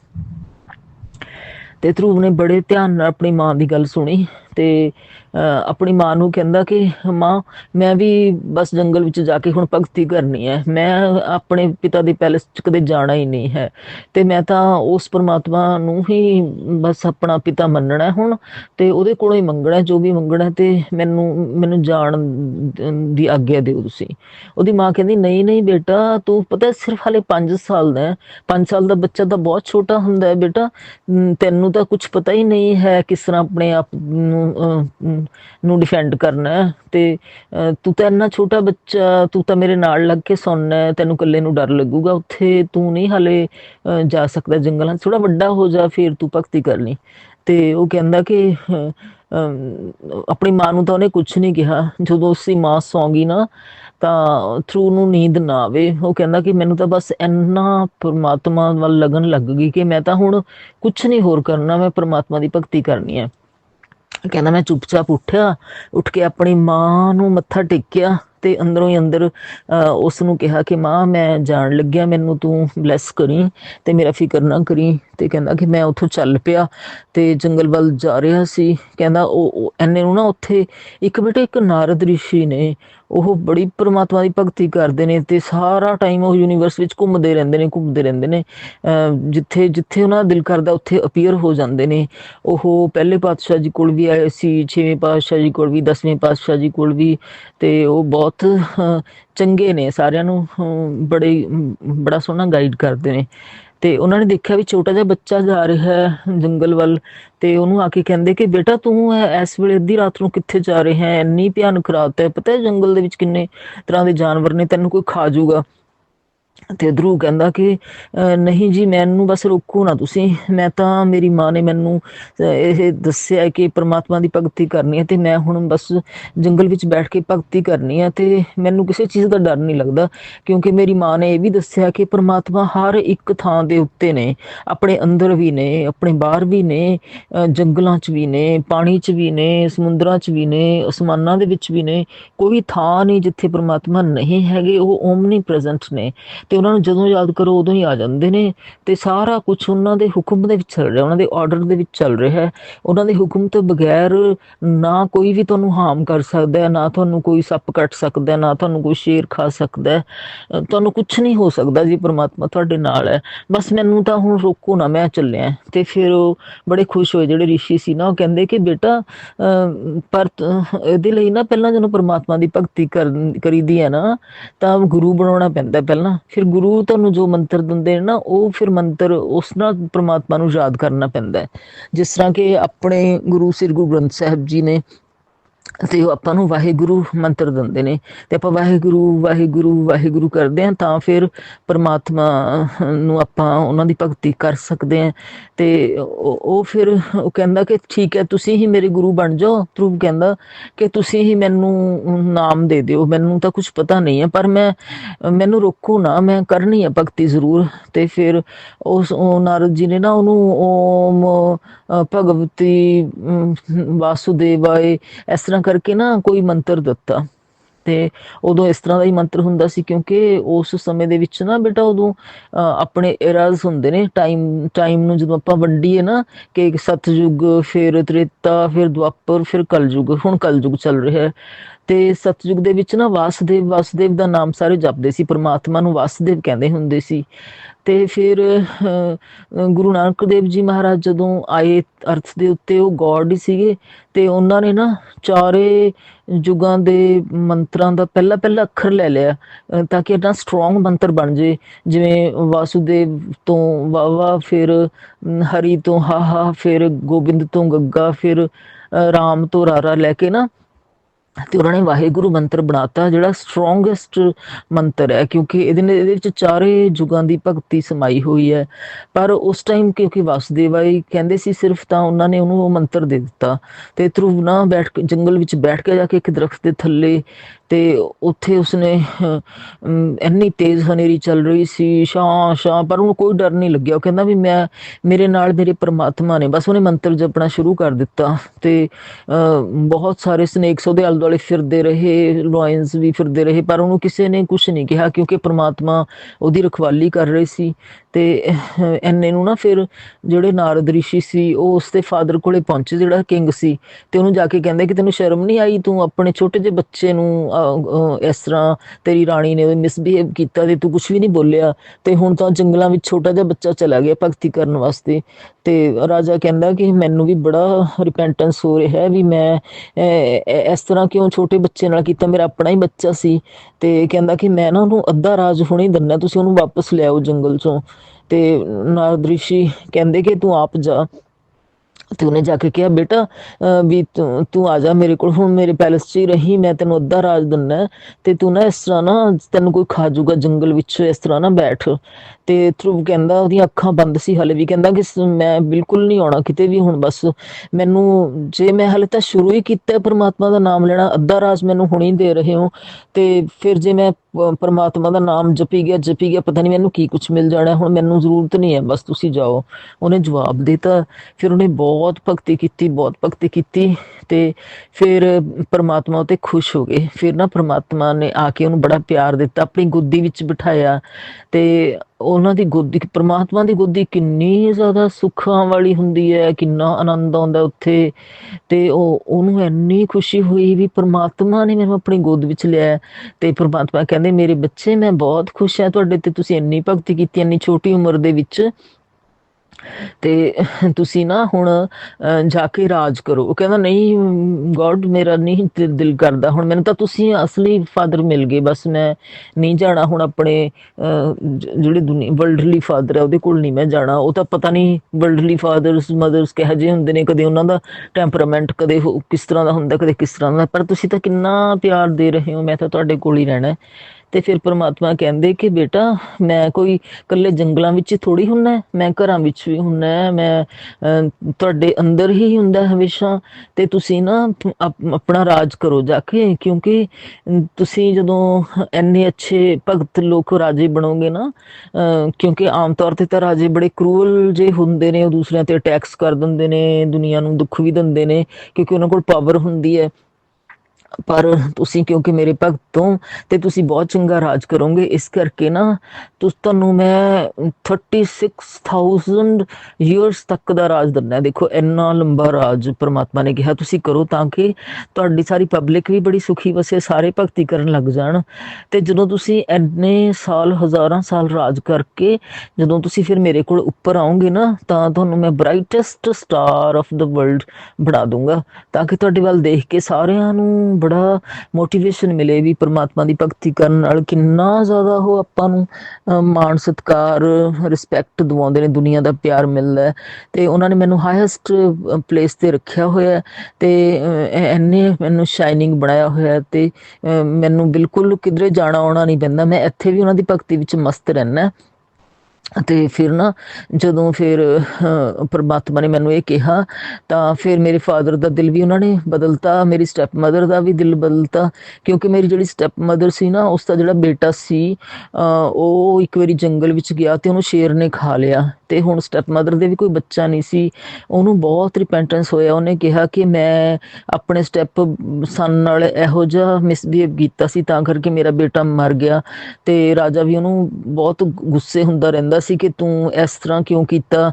ਤੇ ਧਰੂਵ ਨੇ ਬੜੇ ਧਿਆਨ ਨਾਲ ਆਪਣੀ ਮਾਂ ਦੀ ਗੱਲ ਸੁਣੀ। ਤੇ ਅਹ, ਆਪਣੀ ਮਾਂ ਨੂੰ ਕਹਿੰਦਾ ਕਿ ਮਾਂ ਮੈਂ ਵੀ ਬਸ ਜੰਗਲ ਵਿੱਚ ਜਾ ਕੇ ਹੁਣ ਭਗਤੀ ਕਰਨੀ ਹੈ। ਮੈਂ ਆਪਣੇ ਪਿਤਾ ਦੇ ਪੈਲੇਸ ਚ ਕਦੇ ਜਾਣਾ ਹੀ ਨਹੀਂ ਹੈ। ਤੇ ਮੈਂ ਤਾਂ ਉਸ ਪਰਮਾਤਮਾ ਨੂੰ ਹੀ ਬਸ ਆਪਣਾ ਪਿਤਾ ਮੰਨਣਾ ਹੁਣ ਤੇ ਉਹਦੇ ਕੋਲੋਂ ਹੀ ਮੰਗਣਾ ਜੋ ਵੀ ਮੰਗਣਾ ਤੇ ਮੈਨੂੰ ਮੈਨੂੰ ਜਾਣ ਦੀ ਆਗਿਆ ਦਿਓ ਤੁਸੀਂ। ਉਹਦੀ ਮਾਂ ਕਹਿੰਦੀ ਨਹੀਂ ਨਹੀਂ ਬੇਟਾ ਤੂੰ ਪਤਾ ਸਿਰਫ ਹਲੇ 5 ਸਾਲ ਦਾ ਹੈ। 5 ਸਾਲ ਦਾ ਬੱਚਾ ਤਾਂ ਬਹੁਤ ਛੋਟਾ ਹੁੰਦਾ ਹੈ ਬੇਟਾ। ਤੈਨੂੰ ਤਾਂ ਕੁਝ ਪਤਾ ਹੀ ਨਹੀਂ ਹੈ ਕਿਸ ਤਰ੍ਹਾਂ ਆਪਣੇ ਆਪ ਨੂੰ ਅਹ, ਨੂੰ ਡਿਫੈਂਡ ਕਰਨਾ ਤੇ ਅਹ, ਤੂੰ ਤਾਂ ਇੰਨਾ ਛੋਟਾ ਬੱਚਾ ਤੂੰ ਤਾਂ ਮੇਰੇ ਨਾਲ ਲੱਗ ਕੇ ਸੁਣਨਾ ਤੈਨੂੰ ਇਕੱਲੇ ਨੂੰ ਡਰ ਲੱਗੂਗਾ ਉੱਥੇ ਤੂੰ ਨਹੀਂ ਹਲੇ ਜਾ ਸਕਦਾ ਜੰਗਲਾਂ ਥੋੜਾ ਵੱਡਾ ਹੋ ਜਾ ਫਿਰ ਤੂੰ ਭਗਤੀ ਕਰ ਲਈ। ਤੇ ਉਹ ਕਹਿੰਦਾ ਕਿ ਅਮ, ਆਪਣੀ ਮਾਂ ਨੂੰ ਤਾਂ ਉਹਨੇ ਕੁਝ ਨਹੀਂ ਕਿਹਾ। ਜਦੋਂ ਉਸਦੀ ਮਾਂ ਸੌਂਗੀ ਨਾ ਤਾਂ ਥਰੂ ਨੂੰ ਨੀਂਦ ਨਾ ਆਵੇ। ਉਹ ਕਹਿੰਦਾ ਕਿ ਮੈਨੂੰ ਤਾਂ ਬਸ ਇੰਨਾ ਪਰਮਾਤਮਾ ਵੱਲ ਲਗਨ ਲੱਗ ਗਈ ਕਿ ਮੈਂ ਤਾਂ ਹੁਣ ਕੁਝ ਨਹੀਂ ਹੋਰ ਕਰਨਾ ਮੈਂ ਪਰਮਾਤਮਾ ਦੀ ਭਗਤੀ ਕਰਨੀ ਹੈ। ਕਹਿੰਦਾ ਮੈਂ ਚੁੱਪਚਾਪ ਉੱਠਿਆ, ਉੱਠ ਕੇ ਆਪਣੀ ਮਾਂ ਨੂੰ ਮੱਥਾ ਟੇਕਿਆ ਤੇ ਅੰਦਰੋਂ ਹੀ ਅੰਦਰ ਉਸ ਨੂੰ ਕਿਹਾ ਕਿ ਮਾਂ ਮੈਂ ਜਾਣ ਲੱਗਿਆ, ਮੈਨੂੰ ਤੂੰ ਬਲੈਸ ਕਰੀ ਤੇ ਮੇਰਾ ਫਿਕਰ ਨਾ ਕਰੀ ਤੇ ਕਹਿੰਦਾ ਕਿ ਮੈਂ ਉੱਥੋਂ ਚੱਲ ਪਿਆ ਤੇ ਜੰਗਲ ਵੱਲ ਜਾ ਰਿਹਾ ਸੀ। ਕਹਿੰਦਾ ਉਹ, ਉਹ- ਐਨੇ ਨੂੰ ਨਾ ਉੱਥੇ ਇੱਕ ਬੇਟੇ ਇੱਕ ਨਾਰਦ ਰਿਸ਼ੀ ਨੇ ਉਹ ਬੜੀ ਪ੍ਰਮਾਤਮਾ ਦੀ ਭਗਤੀ ਕਰਦੇ ਨੇ ਤੇ ਸਾਰਾ ਟਾਈਮ ਉਹ ਯੂਨੀਵਰਸ ਵਿੱਚ ਘੁੰਮਦੇ ਰਹਿੰਦੇ ਨੇ, ਘੁੰਮਦੇ ਰਹਿੰਦੇ ਨੇ। ਅਹ ਜਿੱਥੇ ਜਿੱਥੇ ਉਹਨਾਂ ਦਾ ਦਿਲ ਕਰਦਾ, ਉੱਥੇ ਅਪੀਅਰ ਹੋ ਜਾਂਦੇ ਨੇ। ਉਹ ਪਹਿਲੇ ਪਾਤਸ਼ਾਹ ਜੀ ਕੋਲ ਵੀ ਆਏ ਸੀ, ਛੇਵੇਂ ਪਾਤਸ਼ਾਹ ਜੀ ਕੋਲ ਵੀ, ਦਸਵੇਂ ਪਾਤਸ਼ਾਹ ਜੀ ਕੋਲ ਵੀ ਤੇ ਉਹ ਬਹੁਤ ਚੰਗੇ ਨੇ ਸਾਰਿਆਂ ਨੂੰ। ਬੜੇ, ਬੜਾ ਸੋਹਣਾ ਗਾਈਡ ਕਰਦੇ ਨੇ। ਤੇ ਉਹਨਾਂ ਨੇ ਦੇਖਿਆ ਵੀ ਛੋਟਾ ਜਿਹਾ ਬੱਚਾ ਜਾ ਰਿਹਾ ਹੈ ਜੰਗਲ ਵੱਲ ਤੇ ਉਹਨੂੰ ਆ ਕੇ ਕਹਿੰਦੇ ਕਿ ਬੇਟਾ ਤੂੰ ਇਸ ਵੇਲੇ ਅੱਧੀ ਰਾਤ ਨੂੰ ਕਿੱਥੇ ਜਾ ਰਿਹਾ ਹੈ? ਇੰਨੀ ਭਿਆਨਕ ਰਾਤ ਹੈ। ਪਤਾ ਹੈ ਜੰਗਲ ਦੇ ਵਿੱਚ ਕਿੰਨੇ ਤਰ੍ਹਾਂ ਦੇ ਜਾਨਵਰ ਨੇ? ਤੈਨੂੰ ਕੋਈ ਖਾ ਜਾਊਗਾ। ਤੇ ਧਰੂ ਕਹਿੰਦਾ ਕਿ ਨਹੀਂ ਜੀ, ਮੈਨੂੰ ਬਸ ਰੋਕੋ ਨਾ ਤੁਸੀਂ। ਮੈਂ ਤਾਂ, ਮੇਰੀ ਮਾਂ ਨੇ ਮੈਨੂੰ ਇਹ ਦੱਸਿਆ ਕਿ ਪ੍ਰਮਾਤਮਾ ਦੀ ਭਗਤੀ ਕਰਨੀ ਹੈ ਤੇ ਮੈਂ ਹੁਣ ਬਸ ਜੰਗਲ ਵਿੱਚ ਬੈਠ ਕੇ ਭਗਤੀ ਕਰਨੀ ਹੈ ਤੇ ਮੈਨੂੰ ਕਿਸੇ ਚੀਜ਼ ਦਾ ਡਰ ਨਹੀਂ ਲੱਗਦਾ। ਕਿਉਂਕਿ ਮੇਰੀ ਮਾਂ ਨੇ ਇਹ ਵੀ ਦੱਸਿਆ ਕਿ ਪ੍ਰਮਾਤਮਾ ਹਰ ਇੱਕ ਥਾਂ ਦੇ ਉੱਤੇ ਨੇ। ਆਪਣੇ ਅੰਦਰ ਵੀ ਨੇ, ਆਪਣੇ ਬਾਹਰ ਵੀ ਨੇ ਜੰਗਲਾਂ 'ਚ ਵੀ ਨੇ, ਪਾਣੀ 'ਚ ਵੀ ਨੇ, ਸਮੁੰਦਰਾਂ 'ਚ ਵੀ ਨੇ, ਅਸਮਾਨਾਂ ਦੇ ਵਿੱਚ ਵੀ ਨੇ। ਕੋਈ ਥਾਂ ਨਹੀਂ ਜਿੱਥੇ ਪ੍ਰਮਾਤਮਾ ਨਹੀਂ ਹੈਗੇ, ਉਹ ਓਮਨੀ ਪ੍ਰੈਜ਼ੈਂਟ ਨੇ। ਤੇ ਉਹਨਾਂ ਨੂੰ ਜਦੋਂ ਯਾਦ ਕਰੋ ਉਦੋਂ ਹੀ ਆ ਜਾਂਦੇ ਨੇ ਤੇ ਸਾਰਾ ਕੁਝ ਉਹਨਾਂ ਦੇ ਹੁਕਮ ਦੇ ਵਿੱਚ ਚੱਲ ਰਿਹਾ ਉਹਨਾਂ ਦੇ ਆਰਡਰ ਦੇ ਵਿੱਚ ਚੱਲ ਰਿਹਾ ਹੈ। ਉਹਨਾਂ ਦੇ ਹੁਕਮ ਤੋਂ ਬਗੈਰ ਨਾ ਕੋਈ ਵੀ ਤੁਹਾਨੂੰ ਹਾਰਮ ਕਰ ਸਕਦਾ ਹੈ ਨਾ ਤੁਹਾਨੂੰ ਕੋਈ ਸੱਪ ਕੱਟ ਸਕਦਾ ਹੈ ਨਾ ਤੁਹਾਨੂੰ ਕੋਈ ਸ਼ੇਰ ਖਾ ਸਕਦਾ ਹੈ। ਅਹ ਤੁਹਾਨੂੰ ਕੁਝ ਨਹੀਂ ਹੋ ਸਕਦਾ ਜੀ ਪ੍ਰਮਾਤਮਾ ਤੁਹਾਡੇ ਨਾਲ ਹੈ। ਬਸ ਮੈਨੂੰ ਤਾਂ ਹੁਣ ਰੋਕੋ ਨਾ ਮੈਂ ਚੱਲਿਆ ਤੇ ਫਿਰ ਉਹ ਬੜੇ ਖੁਸ਼ ਹੋਏ ਜਿਹੜੇ ਰਿਸ਼ੀ ਸੀ ਨਾ ਉਹ ਕਹਿੰਦੇ ਕਿ ਬੇਟਾ ਅਹ, ਪਰ ਇਹਦੇ ਲਈ ਨਾ ਪਹਿਲਾਂ ਜਦੋਂ ਪ੍ਰਮਾਤਮਾ ਦੀ ਭਗਤੀ ਕਰਨ- ਕਰੀਦੀ ਹੈ ਨਾ ਤਾਂ ਗੁਰੂ ਬਣਾਉਣਾ ਪੈਂਦਾ ਪਹਿਲਾਂ। ਫਿਰ ਗੁਰੂ ਤੁਹਾਨੂੰ ਜੋ ਮੰਤਰ ਦਿੰਦੇ ਨੇ ਨਾ, ਉਹ ਫਿਰ ਮੰਤਰ ਉਸ ਨਾਲ ਪ੍ਰਮਾਤਮਾ ਨੂੰ ਯਾਦ ਕਰਨਾ ਪੈਂਦਾ ਹੈ। ਜਿਸ ਤਰ੍ਹਾਂ ਕਿ ਆਪਣੇ ਗੁਰੂ ਸ੍ਰੀ ਗੁਰੂ ਗ੍ਰੰਥ ਸਾਹਿਬ ਜੀ ਨੇ ਤੇ ਉਹ ਆਪਾਂ ਨੂੰ ਵਾਹਿਗੁਰੂ ਮੰਤਰ ਦਿੰਦੇ ਨੇ ਤੇ ਆਪਾਂ ਵਾਹਿਗੁਰੂ ਵਾਹਿਗੁਰੂ ਵਾਹਿਗੁਰੂ ਕਰਦੇ ਹਾਂ ਤਾਂ ਫਿਰ ਪ੍ਰਮਾਤਮਾ ਨੂੰ ਆਪਾਂ ਉਹਨਾਂ ਦੀ ਭਗਤੀ ਕਰ ਸਕਦੇ ਹਾਂ। ਤੇ ਉਹ ਫਿਰ ਉਹ ਕਹਿੰਦਾ ਕਿ ਠੀਕ ਹੈ ਤੁਸੀਂ ਹੀ ਮੇਰੇ ਗੁਰੂ ਬਣ ਜਾਓ। ਧਰੁਵ ਕਹਿੰਦਾ ਕਿ ਤੁਸੀਂ ਹੀ ਮੈਨੂੰ ਨਾਮ ਦੇ ਦਿਓ। ਮੈਨੂੰ ਤਾਂ ਕੁਝ ਪਤਾ ਨਹੀਂ ਹੈ ਪਰ ਮੈਂ ਮੈਨੂੰ ਰੋਕੋ ਨਾ ਮੈਂ ਕਰਨੀ ਹੈ ਭਗਤੀ ਜ਼ਰੂਰ। ਤੇ ਫਿਰ ਉਸ ਉਹ ਨਾਰਦ ਜੀ ਨੇ ਨਾ ਉਹਨੂੰ ਓਮ ਭਗਵਤੀ ਅਮ, ਵਾਸੁਦੇਵਾਏ ਇਸ ਤਰ੍ਹਾਂ ਕਰਕੇ ਨਾ ਕੋਈ ਮੰਤਰ ਦਿੱਤਾ। ਤੇ ਉਦੋਂ ਇਸ ਤਰ੍ਹਾਂ ਦਾ ਹੀ ਮੰਤਰ ਹੁੰਦਾ ਸੀ ਕਿਉਂਕਿ ਉਸ ਸਮੇਂ ਦੇ ਵਿੱਚ ਨਾ ਬੇਟਾ ਉਦੋਂ ਆਪਣੇ 에ਰਾਸ ਹੁੰਦੇ ਨੇ ਟਾਈਮ ਟਾਈਮ ਨੂੰ ਜਦੋਂ ਆਪਾਂ ਵੰਡੀਏ ਨਾ ਕਿ ਸਤਜੁਗ ਫਿਰ ਤ੍ਰੇਤਾ ਫਿਰ ਦੁਆਪਰ ਫਿਰ ਕਲਯੁਗ ਹੁਣ ਕਲਯੁਗ ਚੱਲ ਰਿਹਾ ਹੈ। ਤੇ ਸਤਜੁਗ ਦੇ ਵਿੱਚ ਨਾ ਵਾਸਦੇਵ ਵਾਸਦੇਵ ਦਾ ਨਾਮ ਸਾਰੇ ਜਪਦੇ ਸੀ ਪ੍ਰਮਾਤਮਾ ਨੂੰ ਵਾਸਦੇਵ ਕਹਿੰਦੇ ਹੁੰਦੇ ਸੀ। ਤੇ ਫਿਰ ਅਹ, ਗੁਰੂ ਨਾਨਕ ਦੇਵ ਜੀ ਮਹਾਰਾਜ ਜਦੋਂ ਆਏ ਅਰਥ ਦੇ ਉੱਤੇ ਉਹ ਗੋਡ ਹੀ ਸੀਗੇ ਤੇ ਉਹਨਾਂ ਨੇ ਨਾ ਚਾਰੇ ਯੁਗਾਂ ਦੇ ਮੰਤਰਾਂ ਦਾ ਪਹਿਲਾ ਪਹਿਲਾ ਅੱਖਰ ਲੈ ਲਿਆ ਤਾਂ ਕਿ ਇਹਦਾ ਸਟਰੋਂਗ ਮੰਤਰ ਬਣ ਜੇ। ਜਿਵੇਂ ਵਾਸੁਦੇਵ ਤੋਂ ਵਾਵਾ ਫਿਰ ਹਰੀ ਤੋਂ ਹਾਹਾ, ਫਿਰ ਗੋਬਿੰਦ ਤੋਂ ਗੱਗਾ, ਫਿਰ ਰਾਮ ਤੋਂ ਰਾਰਾ ਲੈ ਕੇ ਨਾ ਤੇ ਉਹਨਾਂ ਨੇ ਵਾਹਿਗੁਰੂ ਮੰਤਰ ਬਣਾਤਾ, ਜਿਹੜਾ ਸਟਰੋਂਗੈਸਟ ਮੰਤਰ ਹੈ, ਕਿਉਂਕਿ ਇਹਦੇ ਨੇ ਇਹਦੇ ਵਿੱਚ ਚਾਰੇ ਯੁਗਾਂ ਦੀ ਭਗਤੀ ਸਮਾਈ ਹੋਈ ਹੈ। ਪਰ ਉਸ ਟਾਈਮ ਕਿਉਂਕਿ ਵਾਸੁਦੇਵਾਈ ਕਹਿੰਦੇ ਸੀ ਸਿਰਫ ਤਾਂ ਉਹਨਾਂ ਨੇ ਉਹਨੂੰ ਉਹ ਮੰਤਰ ਦੇ ਦਿੱਤਾ। ਤੇ ਧਰੁਵ ਨਾ ਬੈਠ ਕੇ ਜੰਗਲ ਵਿੱਚ ਬੈਠ ਕੇ ਜਾ ਕੇ ਇੱਕ ਦਰਖਤ ਦੇ ਥੱਲੇ ਤੇ ਉੱਥੇ ਉਸਨੇ ਇੰਨੀ ਤੇਜ਼ ਹਨੇਰੀ ਚੱਲ ਰਹੀ ਸੀ ਸ਼ਾਂ ਸ਼ਾਂ ਪਰ ਉਹਨੂੰ ਕੋਈ ਡਰ ਨਹੀਂ ਲੱਗਿਆ। ਉਹ ਕਹਿੰਦਾ ਵੀ ਮੈਂ ਮੇਰੇ ਨਾਲ ਮੇਰੇ ਪ੍ਰਮਾਤਮਾ ਨੇ ਬਸ ਉਹਨੇ ਮੰਤਰ ਜਪਣਾ ਸ਼ੁਰੂ ਕਰ ਦਿੱਤਾ ਤੇ ਬਹੁਤ ਸਾਰੇ ਸਨੇਕਸ ਉਹਦੇ ਆਲੇ ਦੁਆਲੇ ਫਿਰਦੇ ਰਹੇ ਲਾਇਨਸ ਵੀ ਫਿਰਦੇ ਰਹੇ ਪਰ ਉਹਨੂੰ ਕਿਸੇ ਨੇ ਕੁਝ ਨਹੀਂ ਕਿਹਾ ਕਿਉਂਕਿ ਪਰਮਾਤਮਾ ਉਹਦੀ ਰਖਵਾਲੀ ਕਰ ਰਹੇ ਸੀ ਤੇ ਅਹ, ਐਨੇ ਨੂੰ ਨਾ ਫਿਰ ਜਿਹੜੇ ਨਾਰਦ ਰਿਸ਼ੀ ਸੀ ਉਹ ਉਸਦੇ ਫਾਦਰ ਕੋਲੇ ਪਹੁੰਚੇ ਜਿਹੜਾ ਕਿੰਗ ਸੀ ਤੇ ਉਹਨੂੰ ਜਾ ਕੇ ਕਹਿੰਦੇ ਕਿ ਤੈਨੂੰ ਸ਼ਰਮ ਨਹੀਂ ਆਈ? ਤੂੰ ਆਪਣੇ ਛੋਟੇ ਜਿਹੇ ਬੱਚੇ ਨੂੰ ਇਸ ਤਰ੍ਹਾਂ ਤੇਰੀ ਰਾਣੀ ਨੇ ਮਿਸਬੀਹੇਵ ਕੀਤਾ ਤੇ ਤੂੰ ਕੁਝ ਵੀ ਨਹੀਂ ਬੋਲਿਆ, ਤੇ ਹੁਣ ਤਾਂ ਜੰਗਲਾਂ ਵਿੱਚ ਛੋਟਾ ਜਿਹਾ ਬੱਚਾ ਚਲਾ ਗਿਆ ਭਗਤੀ ਕਰਨ ਵਾਸਤੇ। ਤੇ ਰਾਜਾ ਕਹਿੰਦਾ ਕਿ ਮੈਨੂੰ ਵੀ ਬੜਾ ਰਿਪੈਂਟੈਂਸ ਹੋ ਰਿਹਾ ਹੈ ਵੀ ਮੈਂ ਇਸ ਤਰ੍ਹਾਂ ਕਿਉਂ ਛੋਟੇ ਬੱਚੇ ਨਾਲ ਕੀਤਾ, ਮੇਰਾ ਆਪਣਾ ਹੀ ਬੱਚਾ ਸੀ। ਤੇ ਕਹਿੰਦਾ ਕਿ ਮੈਂ ਨਾ ਉਹਨੂੰ ਅੱਧਾ ਰਾਜ ਹੁਣੇ ਦਿੰਦਾ, ਤੁਸੀਂ ਉਹਨੂੰ ਵਾਪਸ ਲਿਆਓ ਜੰਗਲ ਚੋਂ। ਤੇ ਨਾਰਦ ਰਿਸ਼ੀ ਕਹਿੰਦੇ ਕਿ ਤੂੰ ਆਪ ਜਾ। ਤੇ ਉਹਨੇ ਜਾ ਕੇ ਕਿਹਾ, ਬੇਟਾ, ਅਹ ਵੀ ਤੂੰ ਆ ਜਾ ਮੇਰੇ ਕੋਲ, ਹੁਣ ਮੇਰੇ ਪੈਲਸ 'ਚ ਹੀ ਰਹੀ, ਮੈਂ ਤੈਨੂੰ ਅੱਧਾ ਰਾਜ ਦਿੰਨਾ ਤੇ ਤੂੰ ਨਾ ਇਸ ਤਰ੍ਹਾਂ ਨਾ, ਤੈਨੂੰ ਕੋਈ ਖਾ ਜਾਊਗਾ ਜੰਗਲ ਵਿੱਚ, ਇਸ ਤਰ੍ਹਾਂ ਨਾ ਬੈਠ। ਤੇ ਧਰੁਵ ਕਹਿੰਦਾ ਉਹਦੀਆਂ ਅੱਖਾਂ ਬੰਦ ਸੀ, ਹਲੇ ਵੀ ਕਹਿੰਦਾ ਕਿ ਮੈਂ ਬਿਲਕੁਲ ਨਹੀਂ ਆਉਣਾ ਕਿਤੇ ਵੀ ਹੁਣ ਬਸ। ਮੈਨੂੰ ਜੇ ਮੈਂ ਹਲੇ ਤਾਂ ਸ਼ੁਰੂ ਹੀ ਕੀਤਾ ਹੈ ਦਾ ਨਾਮ ਲੈਣਾ, ਅੱਧਾ ਰਾਜ ਮੈਨੂੰ ਹੁਣੇ ਦੇ ਰਹੇ ਹੋ। ਤੇ ਫਿਰ ਜੇ ਮੈਂ ਪ- ਦਾ ਨਾਮ ਜਪੀ ਗਿਆ ਜਪੀ ਗਿਆ, ਪਤਾ ਨਹੀਂ ਮੈਨੂੰ ਕੀ ਕੁਝ ਮਿਲ ਜਾਣਾ, ਹੁਣ ਮੈਨੂੰ ਜ਼ਰੂਰਤ ਨਹੀਂ ਹੈ, ਬਸ ਤੁਸੀਂ ਜਾਓ। ਉਹਨੇ ਜਵਾਬ ਦਿੱਤਾ, ਫਿਰ ਉਹਨੇ ਬਹੁਤ ਭਗਤੀ ਕੀਤੀ, ਬਹੁਤ ਭਗਤੀ ਕੀਤੀ ਤੇ ਫਿਰ ਪ੍ਰਮਾਤਮਾ ਉਤੇ ਖੁਸ਼ ਹੋ ਗਏ। ਫਿਰ ਨਾ ਪਰਮਾਤਮਾ ਨੇ ਆ ਕੇ ਉਹਨੂੰ ਬੜਾ ਪਿਆਰ ਦਿੱਤਾ, ਆਪਣੀ ਗੋਦੀ ਵਿੱਚ ਬਿਠਾਇਆ ਤੇ ਉਹਨਾਂ ਦੀ ਗੋਦੀ ਪ੍ਰਮਾਤਮਾ ਦੀ ਗੋਦੀ ਕਿੰਨੀ ਜ਼ਿਆਦਾ ਸੁੱਖਾਂ ਵਾਲੀ ਹੁੰਦੀ ਹੈ, ਕਿੰਨਾ ਆਨੰਦ ਆਉਂਦਾ ਉੱਥੇ। ਤੇ ਉਹ, ਉਹਨੂੰ ਇੰਨੀ ਖੁਸ਼ੀ ਹੋਈ ਵੀ ਪ੍ਰਮਾਤਮਾ ਨੇ ਮੈਨੂੰ ਆਪਣੀ ਗੋਦ ਵਿੱਚ ਲਿਆ ਤੇ ਪ੍ਰਮਾਤਮਾ ਕਹਿੰਦੇ, ਮੇਰੇ ਬੱਚੇ, ਮੈਂ ਬਹੁਤ ਖੁਸ਼ ਹਾਂ। ਤੁਹਾਡੇ ਤੇ ਤੁਸੀਂ ਇੰਨੀ ਭਗਤੀ ਕੀਤੀ, ਇੰਨੀ ਛੋਟੀ ਉਮਰ ਦੇ ਵਿੱਚ। ਤੇ ਤੁਸੀਂ ਨਾ ਹੁਣ ਜਾ ਕੇ ਰਾਜ ਕਰੋ। ਉਹ ਕਹਿੰਦਾ ਨਹੀਂ ਗੋਡ ਮੇਰਾ ਨਹੀਂ ਦਿਲ ਕਰਦਾ। ਹੁਣ ਮੈਨੂੰ ਤਾਂ ਤੁਸੀਂ ਅਸਲੀ ਫਾਦਰ ਮਿਲ ਗਏ। ਬਸ ਮੈਂ ਨਹੀਂ ਜਾਣਾ ਹੁਣ ਆਪਣੇ ਅਹ, ਜਿਹੜੇ ਦੁਨੀਆ ਵਰਲਡਲੀ ਫਾਦਰ ਹੈ ਉਹਦੇ ਕੋਲ ਨਹੀਂ ਮੈਂ ਜਾਣਾ। ਉਹ ਤਾਂ ਪਤਾ ਨਹੀਂ ਵਰਲਡਲੀ ਫਾਦਰਸ ਮਦਰਸ ਕਿਹੋ ਜਿਹੇ ਹੁੰਦੇ ਨੇ। ਕਦੇ ਉਹਨਾਂ ਦਾ ਟੈਂਪਰਾਮੈਂਟ ਕਦੇ ਕਿਸ ਤਰ੍ਹਾਂ ਦਾ ਹੁੰਦਾ ਕਦੇ ਕਿਸ ਤਰ੍ਹਾਂ ਦਾ। ਪਰ ਤੁਸੀਂ ਤਾਂ ਕਿੰਨਾ ਪਿਆਰ ਦੇ ਰਹੇ ਹੋ। ਮੈਂ ਤਾਂ ਤੁਹਾਡੇ ਕੋਲ ਹੀ ਰਹਿਣਾ ਤੇ ਫਿਰ ਪ੍ਰਮਾਤਮਾ ਕਹਿੰਦੇ ਕਿ ਬੇਟਾ ਮੈਂ ਕੋਈ ਕੱਲੇ ਜੰਗਲਾਂ ਵਿੱਚ ਥੋੜੀ ਹੁੰਨਾ ਮੈਂ ਘਰਾਂ ਵਿੱਚ ਵੀ ਹੁੰਨਾ ਮੈਂ ਤੁਹਾਡੇ ਅੰਦਰ ਹੀ ਹੁੰਦਾ ਹਮੇਸ਼ਾ ਤੇ ਤੁਸੀਂ ਨਾ ਆਪਣਾ ਰਾਜ ਕਰੋ ਜਾ ਕੇ ਕਿਉਂਕਿ ਤੁਸੀਂ ਜਦੋਂ ਇੰਨੇ ਅੱਛੇ ਭਗਤ ਲੋਕ ਰਾਜੇ ਬਣੋਗੇ ਨਾ ਅਹ, ਕਿਉਂਕਿ ਆਮ ਤੌਰ ਤੇ ਤਾਂ ਰਾਜੇ ਬੜੇ ਕਰੂਅਲ ਜੇ ਹੁੰਦੇ ਨੇ ਉਹ ਦੂਸਰਿਆਂ ਤੇ ਅਟੈਕਸ ਕਰ ਦਿੰਦੇ ਨੇ ਦੁਨੀਆ ਨੂੰ ਦੁੱਖ ਵੀ ਦਿੰਦੇ ਨੇ ਕਿਉਂਕਿ ਉਹਨਾਂ ਕੋਲ ਪਾਵਰ ਹੁੰਦੀ ਹੈ। ਪਰ ਤੁਸੀਂ ਕਿਉਂਕਿ ਮੇਰੇ ਭਗਤ ਹੋ ਤੇ ਤੁਸੀਂ ਬਹੁਤ ਚੰਗਾ ਰਾਜ ਕਰੋਗੇ, ਇਸ ਕਰਕੇ ਨਾ ਤੁਸ, ਤੁਹਾਨੂੰ ਮੈਂ 36000 ਇਅਰਸ ਤੱਕ ਦਾ ਰਾਜ ਦਿੰਦਾ ਦੇਖੋ, ਇੰਨਾ ਲੰਬਾ ਰਾਜ ਪ੍ਰਮਾਤਮਾ ਨੇ ਕਿਹਾ, ਤੁਸੀਂ ਕਰੋ ਤਾਂ ਕਿ ਤੁਹਾਡੀ ਸਾਰੀ ਪਬਲਿਕ ਵੀ ਬੜੀ ਸੁਖੀ ਵਸੇ, ਸਾਰੇ ਭਗਤੀ ਕਰਨ ਲੱਗ ਜਾਣ। ਤੇ ਜਦੋਂ ਤੁਸੀਂ ਇੰਨੇ ਸਾਲ, ਹਜ਼ਾਰਾਂ ਸਾਲ ਰਾਜ ਕਰਕੇ ਜਦੋਂ ਤੁਸੀਂ ਫਿਰ ਮੇਰੇ ਕੋਲ ਉੱਪਰ ਆਓਗੇ ਨਾ, ਤਾਂ ਤੁਹਾਨੂੰ ਮੈਂ brightest star of the world ਬਣਾ ਦੂੰਗਾ ਤਾਂ ਕਿ ਤੁਹਾਡੇ ਵੱਲ ਦੇਖ ਕੇ ਸਾਰਿਆਂ ਨੂੰ ਬੜਾ ਮੋਟੀਵੇਸ਼ਨ ਮਿਲੇ ਵੀ ਪ੍ਰਮਾਤਮਾ ਦੀ ਭਗਤੀ ਕਰਨ ਨਾਲ ਕਿੰਨਾ ਜ਼ਿਆਦਾ ਉਹ ਆਪਾਂ ਨੂੰ ਮਾਣ ਸਤਿਕਾਰ ਰਿਸਪੈਕਟ ਦਿਵਾਉਂਦੇ ਨੇ ਦੁਨੀਆ ਦਾ ਪਿਆਰ ਮਿਲਦਾ ਤੇ ਉਹਨਾਂ ਨੇ ਮੈਨੂੰ ਹਾਈਐਸਟ ਪਲੇਸ ਤੇ ਰੱਖਿਆ ਹੋਇਆ ਤੇ ਅਹ, ਇੰਨੇ ਮੈਨੂੰ ਸ਼ਾਈਨਿੰਗ ਬਣਾਇਆ ਹੋਇਆ ਤੇ ਅਹ, ਮੈਨੂੰ ਬਿਲਕੁਲ ਕਿਧਰੇ ਜਾਣਾ ਆਉਣਾ ਨਹੀਂ ਪੈਂਦਾ। ਮੈਂ ਇੱਥੇ ਵੀ ਉਹਨਾਂ ਦੀ ਭਗਤੀ ਵਿੱਚ ਮਸਤ ਰਹਿਣਾ ਤੇ ਫਿਰ ਨਾ ਜਦੋਂ ਫਿਰ ਪਰਮਾਤਮਾ ਨੇ ਮੈਨੂੰ ਇਹ ਕਿਹਾ ਤਾਂ ਫਿਰ ਮੇਰੇ ਫਾਦਰ ਦਾ ਦਿਲ ਵੀ ਉਹਨਾਂ ਨੇ ਬਦਲਤਾ ਮੇਰੀ ਸਟੈਪ ਮਦਰ ਦਾ ਵੀ ਦਿਲ ਬਦਲਤਾ ਕਿਉਂਕਿ ਮੇਰੀ ਜਿਹੜੀ ਸਟੈਪ ਮਦਰ ਸੀ ਨਾ ਉਸ ਦਾ ਜਿਹੜਾ ਬੇਟਾ ਸੀ ਅਹ, ਉਹ ਇੱਕ ਵਾਰੀ ਜੰਗਲ ਵਿੱਚ ਗਿਆ ਤੇ ਉਹਨੂੰ ਸ਼ੇਰ ਨੇ ਖਾ ਲਿਆ। ਤੇ ਹੁਣ ਸਟੈਪ ਮਦਰ ਦੇ ਵੀ ਕੋਈ ਬੱਚਾ ਨਹੀਂ ਸੀ, ਉਹਨੂੰ ਬਹੁਤ ਰਿਪੈਂਟੈਂਸ ਹੋਇਆ, ਉਹਨੇ ਕਿਹਾ ਕਿ ਮੈਂ ਆਪਣੇ ਸਟੈਪ ਸਨ ਨਾਲ ਇਹੋ ਜਿਹਾ ਮਿਸਬੀਹੇਵ ਕੀਤਾ ਸੀ, ਤਾਂ ਕਰਕੇ ਮੇਰਾ ਬੇਟਾ ਮਰ ਗਿਆ। ਤੇ ਰਾਜਾ ਵੀ ਉਹਨੂੰ ਬਹੁਤ ਗੁੱਸੇ ਹੁੰਦਾ ਰਹਿੰਦਾ ਸੀ ਕਿ ਤੂੰ ਇਸ ਤਰ੍ਹਾਂ ਕਿਉਂ ਕੀਤਾ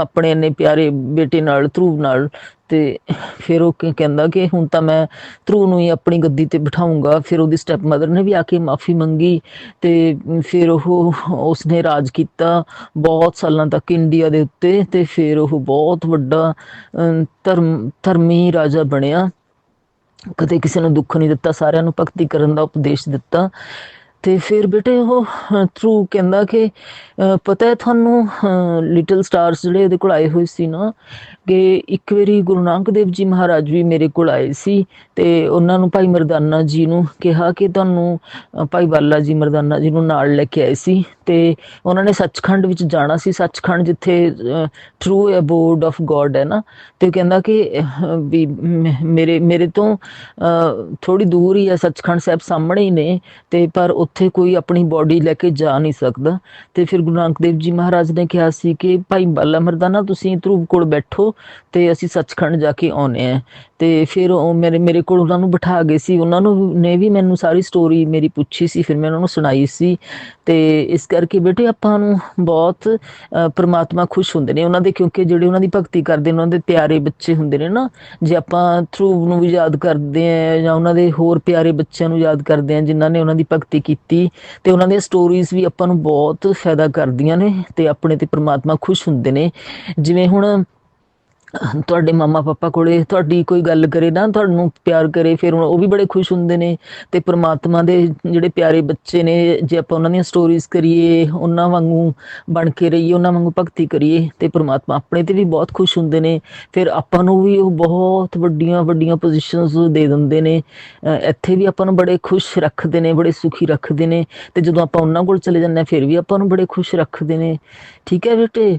ਆਪਣੇ ਇੰਨੇ ਪਿਆਰੇ ਬੇਟੇ ਨਾਲ, ਧਰੂਵ ਨਾਲ। ਤੇ ਫਿਰ ਉਹ ਕਹਿੰਦਾ ਕਿ ਹੁਣ ਤਾਂ ਮੈਂ ਧਰੂਵ ਨੂੰ ਹੀ ਆਪਣੀ ਗੱਦੀ ਤੇ ਬਿਠਾਉਂਗਾ ਫਿਰ ਉਹਦੀ ਸਟੈਪ ਮਦਰ ਨੇ ਵੀ ਆ ਕੇ ਮਾਫੀ ਮੰਗੀ ਤੇ ਫਿਰ ਉਹ ਉਸਨੇ ਰਾਜ ਕੀਤਾ ਬਹੁਤ ਸਾਲਾਂ ਤੱਕ ਇੰਡੀਆ ਦੇ ਉੱਤੇ ਤੇ ਫਿਰ ਉਹ ਬਹੁਤ ਵੱਡਾ ਧਰਮ, ਧਰਮੀ ਰਾਜਾ ਬਣਿਆ। ਕਦੇ ਕਿਸੇ ਨੂੰ ਦੁੱਖ ਨਹੀਂ ਦਿੱਤਾ, ਸਾਰਿਆਂ ਨੂੰ ਭਗਤੀ ਕਰਨ ਦਾ ਉਪਦੇਸ਼ ਦਿੱਤਾ। ਤੇ ਫਿਰ ਬੇਟੇ ਉਹ ਥਰੂ ਕਹਿੰਦਾ ਕਿ ਪਤਾ ਹੈ ਤੁਹਾਨੂੰ ਲਿਟਲ ਸਟਾਰਸ ਜਿਹੜੇ ਉਹਦੇ ਕੋਲ ਆਏ ਹੋਏ ਸੀ ਨਾ ਕਿ ਇੱਕ ਵਾਰੀ ਗੁਰੂ ਨਾਨਕ ਦੇਵ ਜੀ ਮਹਾਰਾਜ ਵੀ ਮੇਰੇ ਕੋਲ ਆਏ ਸੀ ਤੇ ਉਹਨਾਂ ਨੂੰ ਭਾਈ ਮਰਦਾਨਾ ਜੀ ਨੂੰ ਕਿਹਾ ਕਿ ਤੁਹਾਨੂੰ ਭਾਈ ਬਾਲਾ ਜੀ ਮਰਦਾਨਾ ਜੀ ਨੂੰ ਨਾਲ ਲੈ ਕੇ ਆਏ ਸੀ ਤੇ ਉਹਨਾਂ ਨੇ ਸੱਚਖੰਡ ਵਿੱਚ ਜਾਣਾ ਸੀ, ਸੱਚਖੰਡ ਜਿੱਥੇ ਟਰੂ ਅਬੋਰਡ ਆਫ ਗੋਡ ਹੈ ਨਾ, ਤੇ ਕਹਿੰਦਾ ਕਿ ਵੀ ਮੇਰੇ ਮੇਰੇ ਤੋਂ ਥੋੜੀ ਦੂਰ ਹੀ ਹੈ, ਸੱਚਖੰਡ ਸਾਹਿਬ ਸਾਹਮਣੇ ਹੀ ਨੇ ਤੇ ਪਰ ਉੱਥੇ ਕੋਈ ਆਪਣੀ ਬੋਡੀ ਲੈ ਕੇ ਜਾ ਨਹੀਂ ਸਕਦਾ। ਤੇ ਫਿਰ ਗੁਰੂ ਨਾਨਕ ਦੇਵ ਜੀ ਮਹਾਰਾਜ ਨੇ ਕਿਹਾ ਸੀ ਕਿ ਭਾਈ ਬਾਲਾ ਮਰਦਾਨਾ, ਤੁਸੀਂ ਧਰੂਪ ਕੋਲ ਬੈਠੋ ਤੇ ਅਸੀਂ ਸੱਚਖੰਡ ਜਾ ਕੇ ਆਉਨੇ ਆ ਤੇ ਫਿਰ ਉਹ ਮੇਰੇ ਮੇਰੇ ਕੋਲ ਉਹਨਾਂ ਨੂੰ ਬਿਠਾ ਗਏ ਸੀ। ਉਹਨਾਂ ਨੂੰ ਨੇ ਵੀ ਮੈਨੂੰ ਸਾਰੀ ਸਟੋਰੀ ਮੇਰੀ ਪੁੱਛੀ ਸੀ, ਫਿਰ ਮੈਂ ਉਹਨਾਂ ਨੂੰ ਸੁਣਾਈ ਸੀ। ਤੇ ਇਸ ਕਰਕੇ ਬੇਟੇ ਆਪਾਂ ਨੂੰ ਬਹੁਤ ਪ੍ਰਮਾਤਮਾ ਖੁਸ਼ ਹੁੰਦੇ ਨੇ ਉਹਨਾਂ ਦੇ, ਕਿਉਂਕਿ ਜਿਹੜੇ ਉਹਨਾਂ ਦੀ ਭਗਤੀ ਕਰਦੇ ਨੇ, ਉਹਨਾਂ ਦੇ ਪਿਆਰੇ ਬੱਚੇ ਹੁੰਦੇ ਨੇ ਨਾ, ਜੇ ਆਪਾਂ ਥਰੂ ਨੂੰ ਵੀ ਯਾਦ ਕਰਦੇ ਆ ਜਾਂ ਉਹਨਾਂ ਦੇ ਹੋਰ ਪਿਆਰੇ ਬੱਚਿਆਂ ਨੂੰ ਯਾਦ ਕਰਦੇ ਆ ਜਿਨ੍ਹਾਂ ਨੇ ਉਹਨਾਂ ਦੀ ਭਗਤੀ ਕੀਤੀ, ਤੇ ਉਹਨਾਂ ਦੀਆਂ ਸਟੋਰੀਜ਼ ਵੀ ਆਪਾਂ ਨੂੰ ਬਹੁਤ ਫਾਇਦਾ ਕਰਦੀਆਂ ਨੇ ਤੇ ਆਪਣੇ ਤੇ ਪ੍ਰਮਾਤਮਾ ਖੁਸ਼ ਹੁੰਦੇ ਨੇ। ਜਿਵੇਂ ਹੁਣ ਤੁਹਾਡੇ ਮਾਮਾ ਪਾਪਾ ਕੋਲੇ ਤੁਹਾਡੀ ਕੋਈ ਗੱਲ ਕਰੇ ਨਾ, ਤੁਹਾਨੂੰ ਪਿਆਰ ਕਰੇ, ਫਿਰ ਉਹ ਵੀ ਬੜੇ ਖੁਸ਼ ਹੁੰਦੇ ਨੇ ਤੇ ਪ੍ਰਮਾਤਮਾ ਦੇ ਜਿਹੜੇ ਪਿਆਰੇ ਬੱਚੇ ਨੇ, ਜੇ ਆਪਾਂ ਉਹਨਾਂ ਦੀਆਂ ਸਟੋਰੀਜ਼ ਕਰੀਏ, ਉਹਨਾਂ ਵਾਂਗੂ ਬਣ ਕੇ ਰਹੀਏ, ਉਹਨਾਂ ਵਾਂਗੂ ਭਗਤੀ ਕਰੀਏ, ਤੇ ਪ੍ਰਮਾਤਮਾ ਆਪਣੇ ਤੇ ਵੀ ਬਹੁਤ ਖੁਸ਼ ਹੁੰਦੇ ਨੇ। ਫਿਰ ਆਪਾਂ ਨੂੰ ਵੀ ਉਹ ਬਹੁਤ ਵੱਡੀਆਂ ਵੱਡੀਆਂ ਪੋਜੀਸ਼ਨਸ ਦੇ ਦਿੰਦੇ ਨੇ। ਅਹ ਇੱਥੇ ਵੀ ਆਪਾਂ ਨੂੰ ਬੜੇ ਖੁਸ਼ ਰੱਖਦੇ ਨੇ, ਬੜੇ ਸੁਖੀ ਰੱਖਦੇ ਨੇ। ਤੇ ਜਦੋਂ ਆਪਾਂ ਉਹਨਾਂ ਕੋਲ ਚਲੇ ਜਾਂਦੇ ਹਾਂ, ਫਿਰ ਵੀ ਆਪਾਂ ਨੂੰ ਬੜੇ ਖੁਸ਼ ਰੱਖਦੇ ਨੇ। ਠੀਕ ਹੈ ਬੇਟੇ?